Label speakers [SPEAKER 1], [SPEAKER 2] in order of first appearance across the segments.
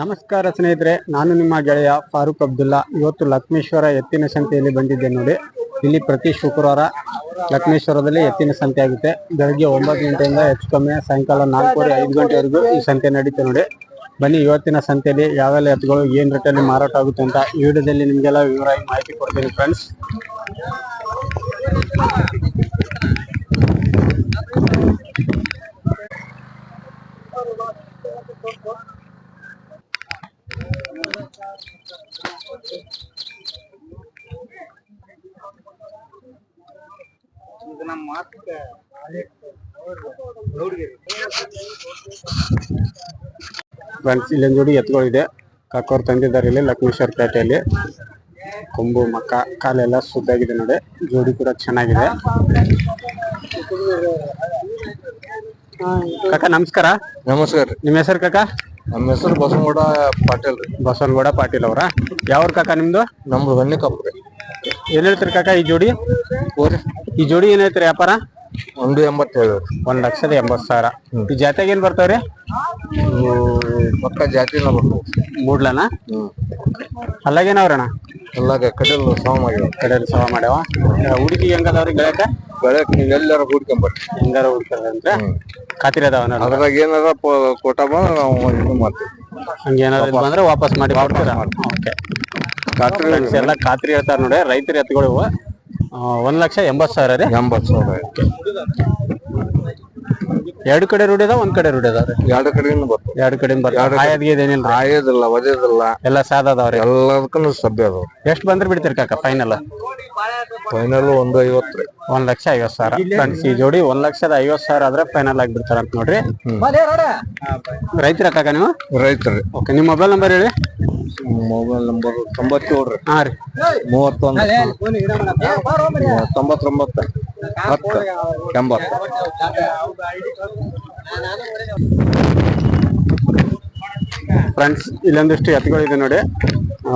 [SPEAKER 1] ನಮಸ್ಕಾರ ಸ್ನೇಹಿತರೆ, ನಾನು ನಿಮ್ಮ ಗೆಳೆಯ ಫಾರೂಕ್ ಅಬ್ದುಲ್ಲಾ. ಇವತ್ತು ಲಕ್ಷ್ಮೇಶ್ವರ ಎತ್ತಿನ ಸಂತೆಯಲ್ಲಿ ಬಂದಿದ್ದೆ ನೋಡಿ. ಇಲ್ಲಿ ಪ್ರತಿ ಶುಕ್ರವಾರ ಲಕ್ಷ್ಮೇಶ್ವರದಲ್ಲಿ ಎತ್ತಿನ ಸಂತೆ ಆಗುತ್ತೆ. ಬೆಳಗ್ಗೆ ಒಂಬತ್ತು ಗಂಟೆಯಿಂದ ಹೆಚ್ಚು ಕಮ್ಮಿ ಸಾಯಂಕಾಲ ನಾಲ್ಕೂವರೆ, ಐದು ಗಂಟೆವರೆಗೂ ಈ ಸಂತೆ ನಡೀತೆ ನೋಡಿ. ಬನ್ನಿ, ಇವತ್ತಿನ ಸಂತೆಯಲ್ಲಿ ಯಾವೆಲ್ಲ ಎತ್ತುಗಳು, ಏನ್ ರೇಟಲ್ಲಿ ಮಾರಾಟ ಆಗುತ್ತೆ ಅಂತ ವಿಡಿಯೋದಲ್ಲಿ ನಿಮಗೆಲ್ಲ ವಿವರವಾಗಿ ಮಾಹಿತಿ ಕೊಡ್ತೀನಿ ಫ್ರೆಂಡ್ಸ್ ಫ್ರೆಂಡ್ಸ್ ಇಲ್ಲೊಂದು ಜೋಡಿ ಎತ್ತುಗಳಿದೆ ಕಾಕೋರ್ ತಂದಿದ್ದಾರೆ ಇಲ್ಲಿ ಲಕ್ಷ್ಮೇಶ್ವರ ಪೇಟೆಯಲ್ಲಿ. ಕೊಂಬು ಮಕ್ಕ ಕಾಲೆಲ್ಲ ಸುದ್ದಾಗಿದೆ ನೋಡಿ. ಜೋಡಿ ಕೂಡ ಚೆನ್ನಾಗಿದೆ. ಕಾಕ ನಮಸ್ಕಾರ.
[SPEAKER 2] ನಮಸ್ಕಾರ.
[SPEAKER 1] ನಿಮ್ಮ ಹೆಸರು ಕಾಕ?
[SPEAKER 2] ನಮ್ಮ ಹೆಸರು ಬಸವಗೌಡ ಪಾಟೀಲ್ ರೀ.
[SPEAKER 1] ಬಸವನಗೌಡ ಪಾಟೀಲ್ ಅವರ? ಯಾವ್ರ ಕಾಕ ನಿಮ್ದು?
[SPEAKER 2] ನಮ್ದು ಹೊನ್ನಿ ಕಪ್ ರೀ.
[SPEAKER 1] ಏನ್ ಹೇಳ್ತೀರಿ ಕಾಕ ಈ ಜೋಡಿ?
[SPEAKER 2] ಓರಿ
[SPEAKER 1] ಈ ಜೋಡಿ ಏನ್ ಹೇಳ್ತೀರಿ ವ್ಯಾಪಾರ?
[SPEAKER 2] ಒಂದು ಎಂಬತ್ತೇಳು
[SPEAKER 1] ಒಂದ್ ಲಕ್ಷದ ಎಂಬತ್ ಸಾವಿರ. ಈ ಜಾತ್ಯಾಗ ಏನ್ ಬರ್ತಾವ್ರಿ
[SPEAKER 2] ಇವು ಪಕ್ಕ ಜಾತಿನ ಬರ್ತವೆ.
[SPEAKER 1] ಮೂಡ್ಲನ?
[SPEAKER 2] ಅಲ್ಲಾಗೇನವ್ರಣ್ಣ
[SPEAKER 1] ಅಲ್ಲಾಗೇನವ್ರಣ
[SPEAKER 2] ಎಲ್ಲ ಕಡೆಯಲ್ಲ ಸಾಮ್ ಮಾಡ್ಯಾವ.
[SPEAKER 1] ಕಡೆ ಸವ ಮಾಡ್ಯಾವ. ಹುಡುಗಿ ಹೆಂಗದವ್ರಿ ಗಳಕ?
[SPEAKER 2] ಬೆಳಕ್ ನೀವು ಎಲ್ಲಾರ ಹುಡ್ಕೊಂಬರ್ರಿ.
[SPEAKER 1] ಹೆಂಗಾರ ಹುಡ್ಕದಂದ್ರೆ ಖಾತ್ರಿ ಅದಾವ
[SPEAKER 2] ಅದ್ರಾಗ ಏನಾರ ಪ- ಕೋಟ ಬಂದ್ರೆ ನಾವು ಇದು ಮಾಡ್ತೀವಿ.
[SPEAKER 1] ಹಂಗೇನಾರ ಬಂದ್ರೆ ವಾಪಸ್ ಮಾಡಿ ಕೊಡ್ತೀರಾ? ಓಕೆ.
[SPEAKER 2] ಖಾತ್ರಿ
[SPEAKER 1] ಎಲ್ಲ ಖಾತ್ರಿ ಹೇಳ್ತಾರ ನೋಡಿ ರೈತರು ಎತ್ತುಗಳು ಇವು. ಒಂದ್ ಲಕ್ಷ ಎಂಬತ್ ಸಾವಿರ ರೀ?
[SPEAKER 2] ಎಂಬತ್ತು ಸಾವಿರ.
[SPEAKER 1] ಎರಡು ಕಡೆ ರೂಢಿ ಅದಾವ ಒಂದ್ ಕಡೆ ರೂಢಿ ಅದಾವ್ರಿ
[SPEAKER 2] ಎರಡು ಕಡೆಯಿಂದ ಬರ್ತವೆ
[SPEAKER 1] ಎರಡು ಕಡೆ ಬರ್ತಾವ ಆಯದ್ಗೆ ಏನಿಲ್ಲ
[SPEAKER 2] ಆಯೋದಿಲ್ಲ ಒದೇದಿಲ್ಲ
[SPEAKER 1] ಎಲ್ಲ ಸಾದ ಅದಾವ್ರಿ
[SPEAKER 2] ಎಲ್ಲದಕ್ಕೂ ಸಭ್ಯ ಅದಾವ.
[SPEAKER 1] ಎಷ್ಟ್ ಬಂದ್ರೆ ಬಿಡ್ತೀರಿ ಕಾಕ ಫೈನಲ್
[SPEAKER 2] ಫೈನಲ್ ಒಂದು ಐವತ್ತು ರೀ
[SPEAKER 1] ಒಂದ್ ಲಕ್ಷ ಐವತ್ ಸಾವಿರ. ಫ್ರೆಂಡ್ಸ್ ಈ ಜೋಡಿ ಒಂದ್ ಲಕ್ಷದ ಐವತ್ ಸಾವಿರ ಆದ್ರೆ ಫೈನಲ್ ಆಗ್ಬಿಡ್ತಾರ ಅಂತ ನೋಡ್ರಿ. ರೈತರ ಕಾಕ ನೀವು?
[SPEAKER 2] ರೈತರ.
[SPEAKER 1] ಓಕೆ ನಿಮ್ಮ ಮೊಬೈಲ್ ನಂಬರ್ ಹೇಳಿ.
[SPEAKER 2] ಮೊಬೈಲ್ ನಂಬರ್ ತೊಂಬತ್ತೇಳು. ರೀ
[SPEAKER 1] ಹಾ ರೀ.
[SPEAKER 2] ಮೂವತ್ತೊಂದು. ತೊಂಬತ್ತೊಂಬತ್ತು ಹತ್ತು. ಎಂಬತ್ತು
[SPEAKER 1] ಫ್ರೆಂಡ್ಸ್ ಇಲ್ಲೊಂದಿಷ್ಟು ಎತ್ತುಗಳಿದೆ ನೋಡಿ.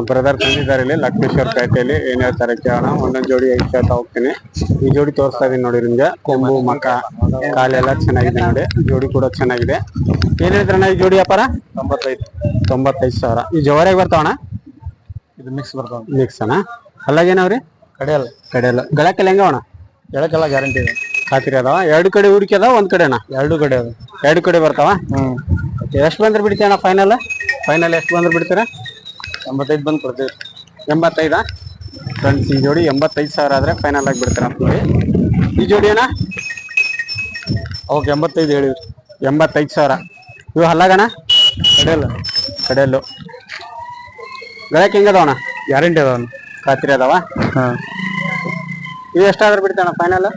[SPEAKER 1] ಬ್ರದರ್ ತಂದಿದ್ದಾರೆ ಇಲ್ಲಿ ಲಕ್ಷ್ಮೇಶ್ವರ ಪೇಟೆಯಲ್ಲಿ ಏನ್ ಹೇಳ್ತಾರೆ ಕೇಳೋಣ. ಒಂದೊಂದು ಜೋಡಿ ಐದು ಕೇಳ್ತಾ ಹೋಗ್ತೀನಿ. ಈ ಜೋಡಿ ತೋರಿಸ್ತಾ ಇದೀನಿ ನೋಡಿ ನಿಮ್ಗೆ. ಕೊಂಬು ಮಕ ಕಾಲೆಲ್ಲ ಚೆನ್ನಾಗಿದೆ ನೋಡಿ. ಜೋಡಿ ಕೂಡ ಚೆನ್ನಾಗಿದೆ. ಏನ್ ಹೇಳ್ತಾರಣ್ಣ ಈ ಜೋಡಿ ವ್ಯಾಪಾರ?
[SPEAKER 2] ತೊಂಬತ್ತೈದು.
[SPEAKER 1] ತೊಂಬತ್ತೈದು ಸಾವಿರ. ಈ ಜೋರಾಗಿ ಬರ್ತಾವಣ
[SPEAKER 2] ಇದು ಮಿಕ್ಸ್ ಬರ್ತಾವ.
[SPEAKER 1] ಮಿಕ್ಸ್ ಅಣ್ಣ. ಅಲ್ಲಾಗೇನವ್ರಿ
[SPEAKER 2] ಕಡೆಯಲ್ಲ.
[SPEAKER 1] ಕಡೆಯಲ್ಲ. ಗಳಕ್ಕೆಲ್ಲ ಹೆಂಗವಣ
[SPEAKER 2] ಗಳಕ್ಕೆಲ್ಲ ಗ್ಯಾರಂಟಿ ಇದೆ.
[SPEAKER 1] ಖಾತಿರಿ ಅದಾವ? ಎರಡು ಕಡೆ ಹೂಡಿಕೆ ಅದಾವ ಒಂದ್ ಕಡೆನ?
[SPEAKER 2] ಎರಡು ಕಡೆ ಅದ
[SPEAKER 1] ಎರಡು ಕಡೆ ಬರ್ತಾವ?
[SPEAKER 2] ಹ್ಮ್.
[SPEAKER 1] ಎಷ್ಟು ಬಂದ್ರೆ ಬಿಡ್ತೀಯಣ್ಣ ಫೈನಲ್ ಫೈನಲ್ ಎಷ್ಟು ಬಂದ್ರೆ ಬಿಡ್ತೀರ?
[SPEAKER 2] ಎಂಬತ್ತೈದು ಬಂದು ಕೊಡ್ತೀವಿ.
[SPEAKER 1] ಎಂಬತ್ತೈದಾ? ಫ್ರೆಂಡ್ಸ್ ಈ ಜೋಡಿ ಎಂಬತ್ತೈದು ಸಾವಿರ ಆದ್ರೆ ಫೈನಲ್ ಆಗಿ ಬಿಡ್ತೀರ ಅಂತ ನೋಡಿ. ಈ ಜೋಡಿ ಅಣ್ಣ?
[SPEAKER 2] ಓಕೆ ಎಂಬತ್ತೈದು ಹೇಳಿ
[SPEAKER 1] ಎಂಬತ್ತೈದು ಸಾವಿರ. ಇವು ಹಲ್ಲಾಗಣ
[SPEAKER 2] ಕಡೆಯಲ್ಲ.
[SPEAKER 1] ಕಡೆಯಲ್ಲು. ಗಳಕ್ಕೆ ಹೆಂಗದವಣ
[SPEAKER 2] ಗ್ಯಾರಂಟಿ ಅದಾವ
[SPEAKER 1] ಖಾತ್ರಿ ಅದಾವ?
[SPEAKER 2] ಹಾಂ.
[SPEAKER 1] ಇವು ಎಷ್ಟಾದ್ರೆ ಬಿಡ್ತಾನ ಫೈನಲ್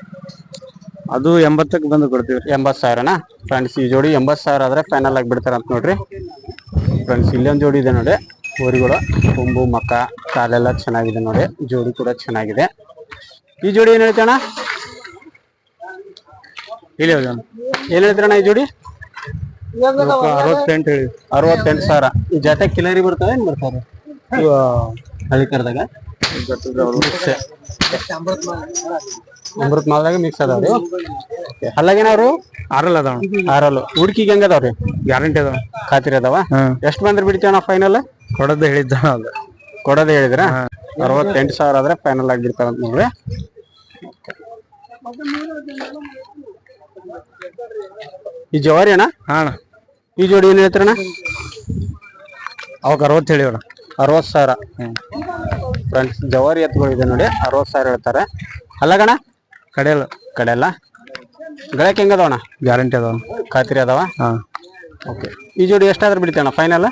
[SPEAKER 2] ಅದು ಎಂಬತ್ತಕ್ಕೆ ಬಂದು ಕೊಡ್ತೀವಿ.
[SPEAKER 1] ಎಂಬತ್ತು ಸಾವಿರನಾ? ಫ್ರೆಂಡ್ಸ್ ಈ ಜೋಡಿ ಎಂಬತ್ತು ಸಾವಿರ ಆದ್ರೆ ಫೈನಲ್ ಆಗಿ ಬಿಡ್ತಾರೆ ಅಂತ ನೋಡ್ರಿ. ಫ್ರೆಂಡ್ಸ್ ಇಲ್ಲೊಂದು ಜೋಡಿ ಇದೆ ನೋಡಿ. ಊರಿಗಳು ಕೊಂಬು ಮಕ್ಕ ಕಾಲೆಲ್ಲ ಚೆನ್ನಾಗಿದೆ ನೋಡಿ. ಜೋಡಿ ಕೂಡ ಚೆನ್ನಾಗಿದೆ. ಈ ಜೋಡಿ ಏನು ಹೇಳ್ತಣ್ಣ
[SPEAKER 2] ಇಲ್ಲಿ ಹೌದು
[SPEAKER 1] ಏನು ಹೇಳ್ತಾರಣ ಈ ಜೋಡಿ?
[SPEAKER 2] ಅರವತ್ತೆಂಟು ಹೇಳಿ.
[SPEAKER 1] ಅರವತ್ತೆಂಟು ಸಾವಿರ. ಈ ಜೊತೆ ಕಿಲರಿ ಬರ್ತಾವೆ ಏನು ಬರ್ತಾರೆ ಹಳ್ಳಿ ಕರ್ದಾಗ ಅಮೃತ್ ಮಾಲ್ದಾಗ ಮಿಕ್ಸ್ ಅದಾವ್ರಿ ಹಲ್ಲಾಗೇನವ್ರು
[SPEAKER 2] ಆರಲ್ ಅದಾವ.
[SPEAKER 1] ಆರಲ್. ಹುಡ್ಕಿಗೆ ಹೆಂಗ್ ಅದಾವ್ರಿ
[SPEAKER 2] ಗ್ಯಾರಂಟಿ ಅದಾವ.
[SPEAKER 1] ಖಾತ್ರಿ ಅದಾವ? ಎಷ್ಟು ಬಂದ್ರೆ ಬಿಡ್ತೀವಣ್ಣ ಫೈನಲ್
[SPEAKER 2] ಕೊಡೋದು ಹೇಳಿದ್ದ ಅದು
[SPEAKER 1] ಕೊಡೋದೇ ಹೇಳಿದ್ರ? ಅರವತ್ತೆಂಟು ಸಾವಿರ ಆದ್ರೆ ಫೈನಲ್ ಆಗಿ ಬಿಡ್ತಾರ ನೋಡ್ರಿ. ಈ ಜವಾರಿ ಅಣ್ಣ?
[SPEAKER 2] ಹಾಂ
[SPEAKER 1] ಈ ಜೋಡಿ ಏನ್ ಹೇಳ್ತೀರಣ್ಣ
[SPEAKER 2] ಅವಾಗ ಅರವತ್ತು ಅಣ್ಣ
[SPEAKER 1] ಅರವತ್ ಸಾವಿರ. ಫ್ರೆಂಡ್ಸ್ ಜವಾರಿ ಎತ್ತುಗಳಿದೆ ನೋಡಿ ಅರವತ್ ಸಾವಿರ ಹೇಳ್ತಾರೆ. ಅಲ್ಲಗಣ
[SPEAKER 2] ಕಡೆಯಲ್ಲ?
[SPEAKER 1] ಕಡೆ ಎಲ್ಲ ಹೆಂಗ ಅದಾವಣ
[SPEAKER 2] ಗ್ಯಾರಂಟಿ ಅದಾವ
[SPEAKER 1] ಖಾತ್ರಿ ಅದಾವ?
[SPEAKER 2] ಹಾಂ.
[SPEAKER 1] ಓಕೆ. ಈ ಜೋಡಿ ಎಷ್ಟಾದ್ರೂ ಬಿಡ್ತೀವಣ್ಣ ಫೈನಲ್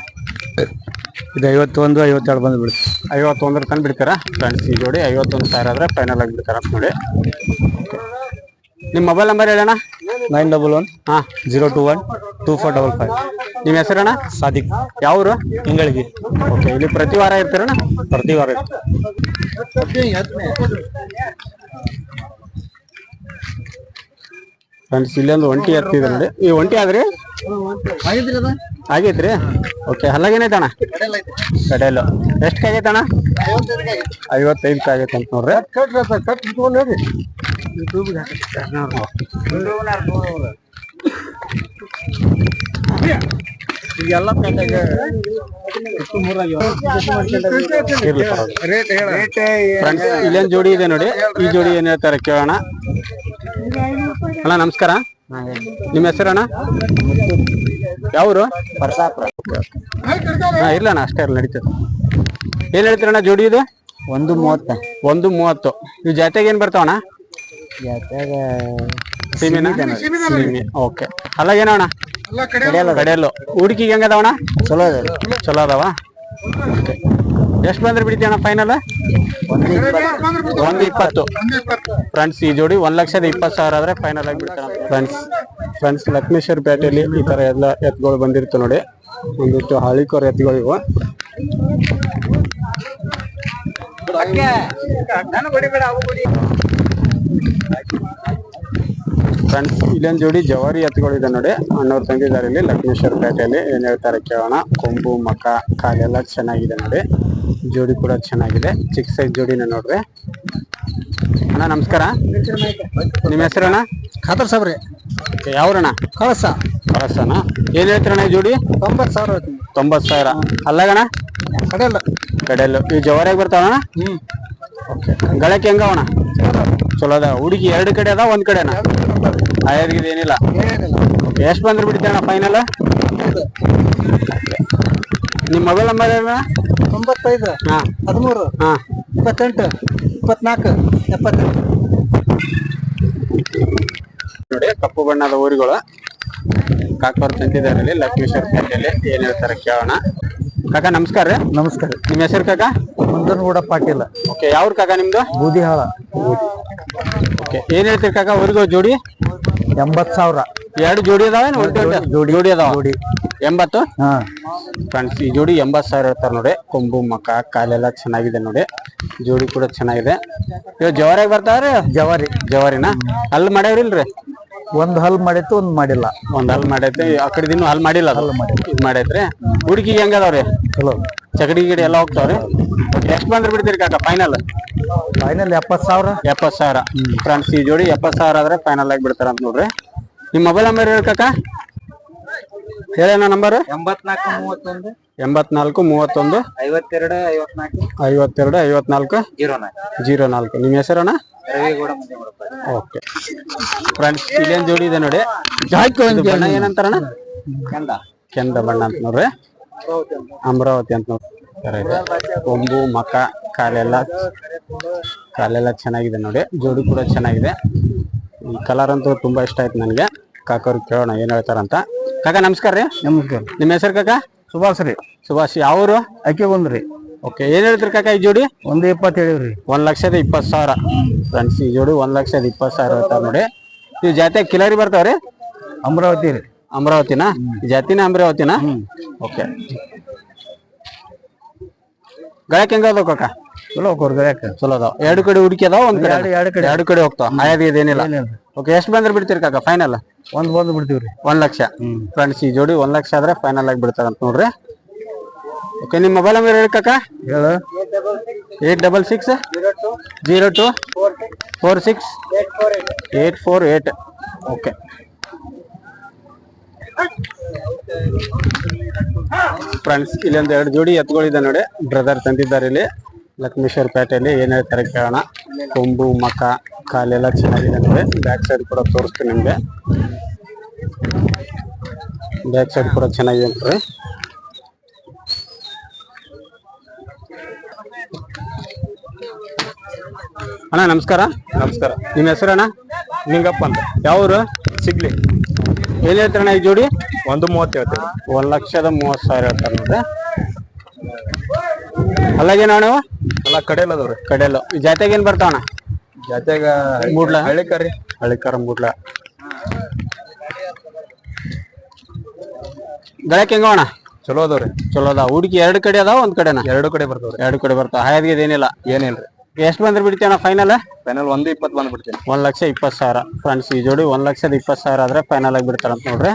[SPEAKER 2] ಇದು ಐವತ್ತೊಂದು ಐವತ್ತೆರಡು ಬಂದು ಬಿಡುತ್ತೆ.
[SPEAKER 1] ಐವತ್ತೊಂದರ ತನಕ ಬಿಡ್ತೀರಾ? ಫ್ರೆಂಡ್ಸ್ ಈ ಜೋಡಿ ಐವತ್ತೊಂದು ಸಾವಿರ ಆದರೆ ಫೈನಲ್ ಆಗಿ ಬಿಡ್ತಾರ ಅಂತ ನೋಡಿ. ನಿಮ್ಮ ಮೊಬೈಲ್ ನಂಬರ್ ಹೇಳಣ್ಣ?
[SPEAKER 2] ನೈನ್ ಡಬಲ್ ಒನ್
[SPEAKER 1] ಹಾಂ.
[SPEAKER 2] Zero two one two four double five.
[SPEAKER 1] ನಿಮ್ಮ ಹೆಸರಣ್ಣ?
[SPEAKER 2] ಸಾದಿಕ್.
[SPEAKER 1] ಯಾವರು?
[SPEAKER 2] ತಿಂಗಳಿಗೆ
[SPEAKER 1] ಓಕೆ. ಇಲ್ಲಿ ಪ್ರತಿ ವಾರ ಇರ್ತೀರಣ್ಣ?
[SPEAKER 2] ಪ್ರತಿ ವಾರ
[SPEAKER 1] ಫ್ರೆಂಡ್ಸ್ ಒಂದು ಒಂಟಿ ಎತ್ತಿದೆ ನೋಡಿ. ಈ ಒಂಟಿ ಆದ್ರಿ? ಆಗೈತ್ರಿ? ಓಕೆ ಹಲ್ಲಾಗೇನೈತಣ್ಣ ಕಡೆಯಲ್ಲ. ಎಷ್ಟು ಅಣ್ಣ ಐವತ್ತೈದು ಆಗೈತೆ ಅಂತ ನೋಡ್ರಿ. ಈಗೆಲ್ಲ ಇಲ್ಲೇನ್ ಜೋಡಿ ಇದೆ ನೋಡಿ. ಈ ಜೋಡಿ ಏನ್ ಹೇಳ್ತಾರೆ ಕೇಳೋಣ. ಅಣ್ಣ ನಮಸ್ಕಾರ. ನಿಮ್ಮ ಹೆಸರಣ್ಣ ಯಾವ್ರು? ಹಾ ಇಲ್ಲ ಅಣ್ಣ ಅಷ್ಟೇ ಇರ್ಲಿ ನಡೀತದೆ. ಏನ್ ಹೇಳ್ತೀರಣ್ಣ ಜೋಡಿ ಇದು?
[SPEAKER 2] ಒಂದು ಮೂವತ್ತ.
[SPEAKER 1] ಒಂದು ಮೂವತ್ತು. ಇವ್ ಜಾತ್ಯಾಗ ಏನ್ ಬರ್ತಾವಣ್ಣ?
[SPEAKER 2] ಜಾತ್ಯಾಗ
[SPEAKER 1] ಸೀಮೆನ ಸೀಮೆ ಓಕೆ. ಅಲ್ಲ ಏನಣ್ಣ ಕಡೆಯಲ್ಲು ಹುಡುಕಿಗೆ ಹೆಂಗದವಣ್ಣ?
[SPEAKER 2] ಚಲೋ ಅದ
[SPEAKER 1] ಚಲೋ ಅದಾವ? ಎಷ್ಟು ಬಂದ್ರೆ ಬಿಡ್ತೀವಣ ಫೈನಲ್ ಒಂದು ಇಪ್ಪತ್ತು. ಫ್ರೆಂಡ್ಸ್ ಈ ಜೋಡಿ ಒಂದ್ ಲಕ್ಷದ ಇಪ್ಪತ್ತು ಸಾವಿರ ಆದ್ರೆ ಫೈನಲ್ ಆಗಿ ಬಿಡ್ತಾರ ಫ್ರೆಂಡ್ಸ್ ಫ್ರೆಂಡ್ಸ್ ಲಕ್ಷ್ಮೇಶ್ವರ ಪೇಟೆಯಲ್ಲಿ ಈ ತರ ಎಲ್ಲ ಎತ್ತುಗಳು ಬಂದಿರ್ತು ನೋಡಿ. ಒಂದಿಷ್ಟು ಹಳಿಕೋರ್ ಎತ್ತುಗಳು ಇವು. ಫ್ರೆಂಡ್ಸ್ ಇಲ್ಲೊಂದು ಜೋಡಿ ಜವಾರಿ ಎತ್ತುಗಳು ಇದೆ ನೋಡಿ. ಅಣ್ಣವ್ರು ತಂದಿದ್ದಾರೆ ಇಲ್ಲಿ ಲಕ್ಷ್ಮೇಶ್ವರ ಪೇಟೆಯಲ್ಲಿ. ಏನ್ ಹೇಳ್ತಾರೆ ಕೇಳೋಣ. ಕೊಂಬು ಮಕ ಕಾಲೆಲ್ಲ ಚೆನ್ನಾಗಿದೆ ನೋಡಿ. ಜೋಡಿ ಕೂಡ ಚೆನ್ನಾಗಿದೆ. ಚಿಕ್ಕ ಸೈಜ್ ಜೋಡಿನ ನೋಡ್ರಿ. ಅಣ್ಣ ನಮಸ್ಕಾರ. ನಿಮ್ಮ ಹೆಸರಣ್ಣ?
[SPEAKER 2] ಖಾದರ್ ಸಾಬ್ರಿ.
[SPEAKER 1] ಯಾವ್ರಣ್ಣ?
[SPEAKER 2] ಕಳಸ.
[SPEAKER 1] ಕಳಸನ? ಏನ್ ಹೇಳ್ತೀರಣ್ಣ ಈ ಜೋಡಿ?
[SPEAKER 2] ತೊಂಬತ್ತು ಸಾವಿರ
[SPEAKER 1] ತೊಂಬತ್ ಸಾವಿರ. ಅಲ್ಲಗಣ
[SPEAKER 2] ಕಡೆಯಲ್ಲ
[SPEAKER 1] ಕಡೆಯಲ್ಲ ಈ ಜವಾರಿಯಾಗಿ ಬರ್ತಾವಣ್ಣ?
[SPEAKER 2] ಹ್ಮ್.
[SPEAKER 1] ಓಕೆ. ಗಳಕ್ಕೆ ಹೆಂಗವಣ ಚಲೋ ಅದ ಹುಡುಗಿ ಎರಡು ಕಡೆ ಅದ ಒಂದ್ ಕಡೆನಾ? ಆಯ್ದು ಏನಿಲ್ಲ. ಎಷ್ಟ್ ಬಂದ್ರೆ ಬಿಡ್ತೇಣ ಫೈನಲ್ ನಿಮ್ಮ ಮೊಬೈಲ್ ನಂಬರ್ ಏನ
[SPEAKER 2] ತೊಂಬತ್ತೈದು
[SPEAKER 1] ಹಾ.
[SPEAKER 2] ಹದಿಮೂರು
[SPEAKER 1] ಹಾ.
[SPEAKER 2] ಇಪ್ಪತ್ತೆಂಟು ಇಪ್ಪತ್ನಾಲ್ಕು ಎಪ್ಪತ್ತೆಂಟು.
[SPEAKER 1] ನೋಡಿ ಕಪ್ಪು ಬಣ್ಣದ ಊರುಗಳು. ಕಾಕೋರ್ ತಂತಿದ್ದಾರೆ ಲಕ್ಷ್ಮೀಶ್ವರ ಲಕ್ಷ್ಮೇಶ್ವರ ಪೇಟೆಯಲ್ಲಿ ಏನ್ ಹೇಳ್ತಾರೆ ಕೇಳೋಣ. ಕಾಕ ನಮಸ್ಕಾರ ರೀ.
[SPEAKER 2] ನಮಸ್ಕಾರ
[SPEAKER 1] ನಿಮ್ಮ ಹೆಸರು ಕಾಕ?
[SPEAKER 2] ಮುಂದನಗೂಡ ಪಾಟೀಲ
[SPEAKER 1] ಓಕೆ ಯಾವ್ರ ಕಾಕ ನಿಮ್ದು?
[SPEAKER 2] ಬೂದಿಹಾಳ.
[SPEAKER 1] ಓಕೆ ಏನ್ ಹೇಳ್ತೀರಿ ಕಾಕ ಅವ್ರಿಗೂ ಜೋಡಿ?
[SPEAKER 2] ಎಂಬತ್ತು ಸಾವಿರ.
[SPEAKER 1] ಎರಡು ಜೋಡಿ ಅದಾವ ಜೋಡಿ ಜೋಡಿ ಅದಾವ?
[SPEAKER 2] ಜೋಡಿ.
[SPEAKER 1] ಎಂಬತ್ತು?
[SPEAKER 2] ಹಾ.
[SPEAKER 1] ಫ್ರೆಂಡ್ಸ್ ಈ ಜೋಡಿ ಎಂಬತ್ ಸಾವಿರ ಹೇಳ್ತಾರೆ ನೋಡಿ. ಕೊಂಬು ಮಕ ಕಾಲೆಲ್ಲ ಚೆನ್ನಾಗಿದೆ ನೋಡಿ. ಜೋಡಿ ಕೂಡ ಚೆನ್ನಾಗಿದೆ. ಇವ್ ಜವಾರಿಯಾಗ ಬರ್ತಾವ್ರಿ?
[SPEAKER 2] ಜವಾರಿ.
[SPEAKER 1] ಜವಾರಿನ? ಅಲ್ಲಿ ಮಾಡ್ಯಾವ್ರಿಲ್ರಿ
[SPEAKER 2] ಒಂದ್ ಹಲ್ ಮಾಡಿತ್ತು ಒಂದ್ ಮಾಡಿಲ್ಲ.
[SPEAKER 1] ಒಂದ್ ಹಲ್ ಮಾಡೈತಿ ಆ ಕಡೆ ದಿನ ಹಲ್ ಮಾಡಿಲ್ಲ ಅದು? ಇದ್ ಮಾಡೈತ್ರಿ? ಹುಡುಗಿಗೆ ಹೆಂಗದಾವ್ರಿ
[SPEAKER 2] ಚಲೋ.
[SPEAKER 1] ಚಕಡಿ ಗಿಡಿ ಎಲ್ಲ ಹೋಗ್ತಾವ್ರಿ? ಎಷ್ಟ್ ಬಂದ್ರೆ ಬಿಡ್ತೀರಿ ಕಾಕ ಫೈನಲ್
[SPEAKER 2] ಫೈನಲ್ ಎಪ್ಪತ್ತು ಸಾವಿರ.
[SPEAKER 1] ಎಪ್ಪತ್ ಸಾವಿರ. ಫ್ರೆಂಡ್ಸ್ ಈ ಜೋಡಿ ಎಪ್ಪತ್ ಸಾವಿರ ಆದ್ರೆ ಫೈನಲ್ ಆಗಿ ಬಿಡ್ತಾರ ಅಂತ ನೋಡ್ರಿ. ನಿಮ್ ಮೊಬೈಲ್ ನಂಬರ್ ಹೇಳಿ ಕಾಕ. ಹೇಳಣ್ಣ ನಂಬರ್
[SPEAKER 2] ಎಂಬತ್ನಾಲ್ಕು ಮೂವತ್ತೊಂದು.
[SPEAKER 1] ಎಂಬತ್ನಾಲ್ಕು ಮೂವತ್ತೊಂದು.
[SPEAKER 2] ಐವತ್ತೆರಡು ಐವತ್ನಾಲ್ಕು.
[SPEAKER 1] ಐವತ್ತೆರಡು ಐವತ್ನಾಲ್ಕು.
[SPEAKER 2] ಜೀರೋ ನಾಲ್ಕು.
[SPEAKER 1] ಜೀರೋ ನಾಲ್ಕು. ನಿಮ್ಮ ಹೆಸರಣ್ಣ
[SPEAKER 2] ರವಿಗೌಡ
[SPEAKER 1] ಓಕೆ. ಫ್ರೆಂಡ್ಸ್ ಇಲ್ಲೇನ್ ಜೋಡಿ ಇದೆ ನೋಡಿ. ಏನಂತಾರಣ್ಣ?
[SPEAKER 2] ಕಂದ
[SPEAKER 1] ಕೆಂದ ಬಣ್ಣ ಅಂತ ನೋಡ್ರಿ. ಅಮರಾವತಿ ಅಂತ ನೋಡಿ ಕೊಂಬು ಮಕ ಕಾಲೆಲ್ಲ ಕಾಲೆಲ್ಲ ಚೆನ್ನಾಗಿದೆ ನೋಡಿ. ಜೋಡಿ ಕೂಡ ಚೆನ್ನಾಗಿದೆ. ಈ ಕಲರ್ ಅಂತೂ ತುಂಬಾ ಇಷ್ಟ ಆಯ್ತು ನನಗೆ. ಕಾಕವ್ರಿಗೆ ಕೇಳೋಣ ಏನ್ ಹೇಳ್ತಾರಂತ. ಕಾಕ ನಮಸ್ಕಾರ ರೀ.
[SPEAKER 2] ನಮಸ್ಕಾರ.
[SPEAKER 1] ನಿಮ್ಮ ಹೆಸರು ಕಾಕ?
[SPEAKER 2] ಸುಭಾಷ್ ರೀ.
[SPEAKER 1] ಸುಭಾಷ್ ಯಾವ್ರು
[SPEAKER 2] ಅಕ್ಕಿ ಬಂದ್ರಿ.
[SPEAKER 1] ಓಕೆ ಏನ್ ಹೇಳ್ತೀರಿ ಕಾಕ ಈ ಜೋಡಿ?
[SPEAKER 2] ಒಂದು ಇಪ್ಪತ್ತು ಹೇಳಿವ್ರಿ.
[SPEAKER 1] ಒಂದ್ ಲಕ್ಷದ ಇಪ್ಪತ್ತು ಸಾವಿರ. ಫ್ರೆಂಡ್ಸ್ ಈ ಜೋಡಿ ಒಂದ್ ಲಕ್ಷದ ಇಪ್ಪತ್ತು ಸಾವಿರ ಹೇಳ್ತಾರ ನೋಡಿ. ನೀವು ಜಾತ್ಯಾಗ ಕಿಲಾರಿ ಬರ್ತಾವ್ರಿ?
[SPEAKER 2] ಅಮರಾವತಿ ರೀ.
[SPEAKER 1] ಅಮರಾವತಿನ? ಜಾತಿನಾ ಅಮರಾವತಿನ? ಓಕೆ. ಗಳಕ್ ಹೆಂಗ ಅದಾವ ಕಾಕ?
[SPEAKER 2] ಚಲೋ
[SPEAKER 1] ಚಲೋ ಅದಾವ. ಎರಡು ಕಡೆ ಹುಡುಕಿ ಅದಾವ ಒಂದ್ ಕಡೆ?
[SPEAKER 2] ಎರಡು- ಕಡೆ.
[SPEAKER 1] ಎರಡು ಕಡೆ ಹೋಗ್ತಾವ. ಆಯಾದ ಇದೇನಿಲ್ಲ ಓಕೆ ಎಷ್ಟು ಬಂದ್ರೆ ಬಿಡ್ತೀರಿ ಕಾಕ ಫೈನಲ್
[SPEAKER 2] ಒಂದ್ ಬಂದು ಬಿಡ್ತೀವ್ರಿ.
[SPEAKER 1] ಒಂದ್ ಲಕ್ಷ. ಫ್ರೆಂಡ್ಸ್ ಈ ಜೋಡಿ ಒಂದ್ ಲಕ್ಷ ಆದ್ರೆ ಫೈನಲ್ ಆಗಿ ಬಿಡ್ತಾರಂತ ನೋಡ್ರಿ. ಓಕೆ ನಿಮ್ಮ ಮೊಬೈಲ್ ನಂಬರ್ ಹೇಳಿ ಕಾಕ.
[SPEAKER 2] ಹೇಳು.
[SPEAKER 1] Eight double six. Zero two. Four six. Eight four eight. Okay. Friends ಇಲ್ಲೊಂದು ಎರಡು ಜೋಡಿ ಎತ್ತುಗಳಿದೆ ನೋಡಿ. ಬ್ರದರ್ ತಂದಿದ್ದಾರೆ ಇಲ್ಲಿ. ಲಕ್ಷ್ಮೇಶ್ವರ ಪೇಟೆಯಲ್ಲಿ. ಏನು ಹೇಳ್ತಾರೆ ಕೇಳೋಣ. ಕೊಂಬು ಮಕ ಕಾಲೆಲ್ಲ ಚೆನ್ನಾಗಿದೆ ನೋಡಿ. ಬ್ಯಾಕ್ ಸೈಡ್ ಕೂಡ ತೋರಿಸ್ತೀನಿ ನಿಮ್ಗೆ. ಬ್ಯಾಕ್ ಸೈಡ್ ಕೂಡ ಚೆನ್ನಾಗಿದೆ ನೋಡ್ರಿ. ಅಣ್ಣ ನಮಸ್ಕಾರ. ನಮಸ್ಕಾರ. ನಿಮ್ಮ ಹೆಸರಣ್ಣ ನಿಂಗಪ್ಪ ಅಂತ. ಯಾವೂರು? ಸಿಗ್ಲಿ. ಏನ್ ಹೇಳ್ತಾರಣ್ಣ ಈ ಜೋಡಿ?
[SPEAKER 2] ಒಂದು ಮೂವತ್ತು ಹೇಳ್ತೀವಿ.
[SPEAKER 1] ಒಂದ್ ಲಕ್ಷದ ಮೂವತ್ ಸಾವಿರ ಹೇಳ್ತಾರೆ ನೋಡ್ರಿ ಅಲ್ಲಾಗೇನ ಅಣ್ಣ ಇವು?
[SPEAKER 2] ಎಲ್ಲ ಕಡೆಯಲ್ಲ ಅದಾವ್ರಿ
[SPEAKER 1] ಕಡೆಯಲ್ಲು ಈ ಜಾತ್ಯಾಗ ಏನ್ ಬರ್ತಾವಣ
[SPEAKER 2] ಜಾತ್ಯಾಗ
[SPEAKER 1] ಮೂಡ್ಲ.
[SPEAKER 2] ಹಳ್ಳಿಕರಿ
[SPEAKER 1] ಹಳ್ಳಿಕಾರ ಮೂಡ್ಲ. ಗಳಕ್ಕೆ ಹೆಂಗವಣ
[SPEAKER 2] ಚಲೋ ಅದಾವ್ರಿ
[SPEAKER 1] ಚಲೋ ಅದ ಹೂಡಿಕೆ ಎರಡು ಕಡೆ ಅದಾವ ಒಂದ್ ಕಡೆನ?
[SPEAKER 2] ಎರಡು ಕಡೆ ಬರ್ತಾವ್ರಿ
[SPEAKER 1] ಎರಡು ಕಡೆ ಬರ್ತಾವ. ಹಾಯದ್ಗೆ ಏನಿಲ್ಲ?
[SPEAKER 2] ಏನಿಲ್ರಿ.
[SPEAKER 1] ಎಷ್ಟು ಬಂದ್ರೆ ಬಿಡ್ತೇನ ಫೈನಲ್
[SPEAKER 2] ಫೈನಲ್ ಒಂದು ಇಪ್ಪತ್ತು ಬಂದು ಬಿಡ್ತೀನಿ.
[SPEAKER 1] ಒಂದ್ ಲಕ್ಷ ಇಪ್ಪತ್ತು ಸಾವಿರ. ಫ್ರೆಂಡ್ಸ್ ಈ ಜೋಡಿ ಒಂದ್ ಲಕ್ಷದ ಇಪ್ಪತ್ತು ಸಾವಿರ ಆದ್ರೆ ಫೈನಲ್ ಆಗಿ ಬಿಡ್ತಾರಂತ ನೋಡ್ರಿ.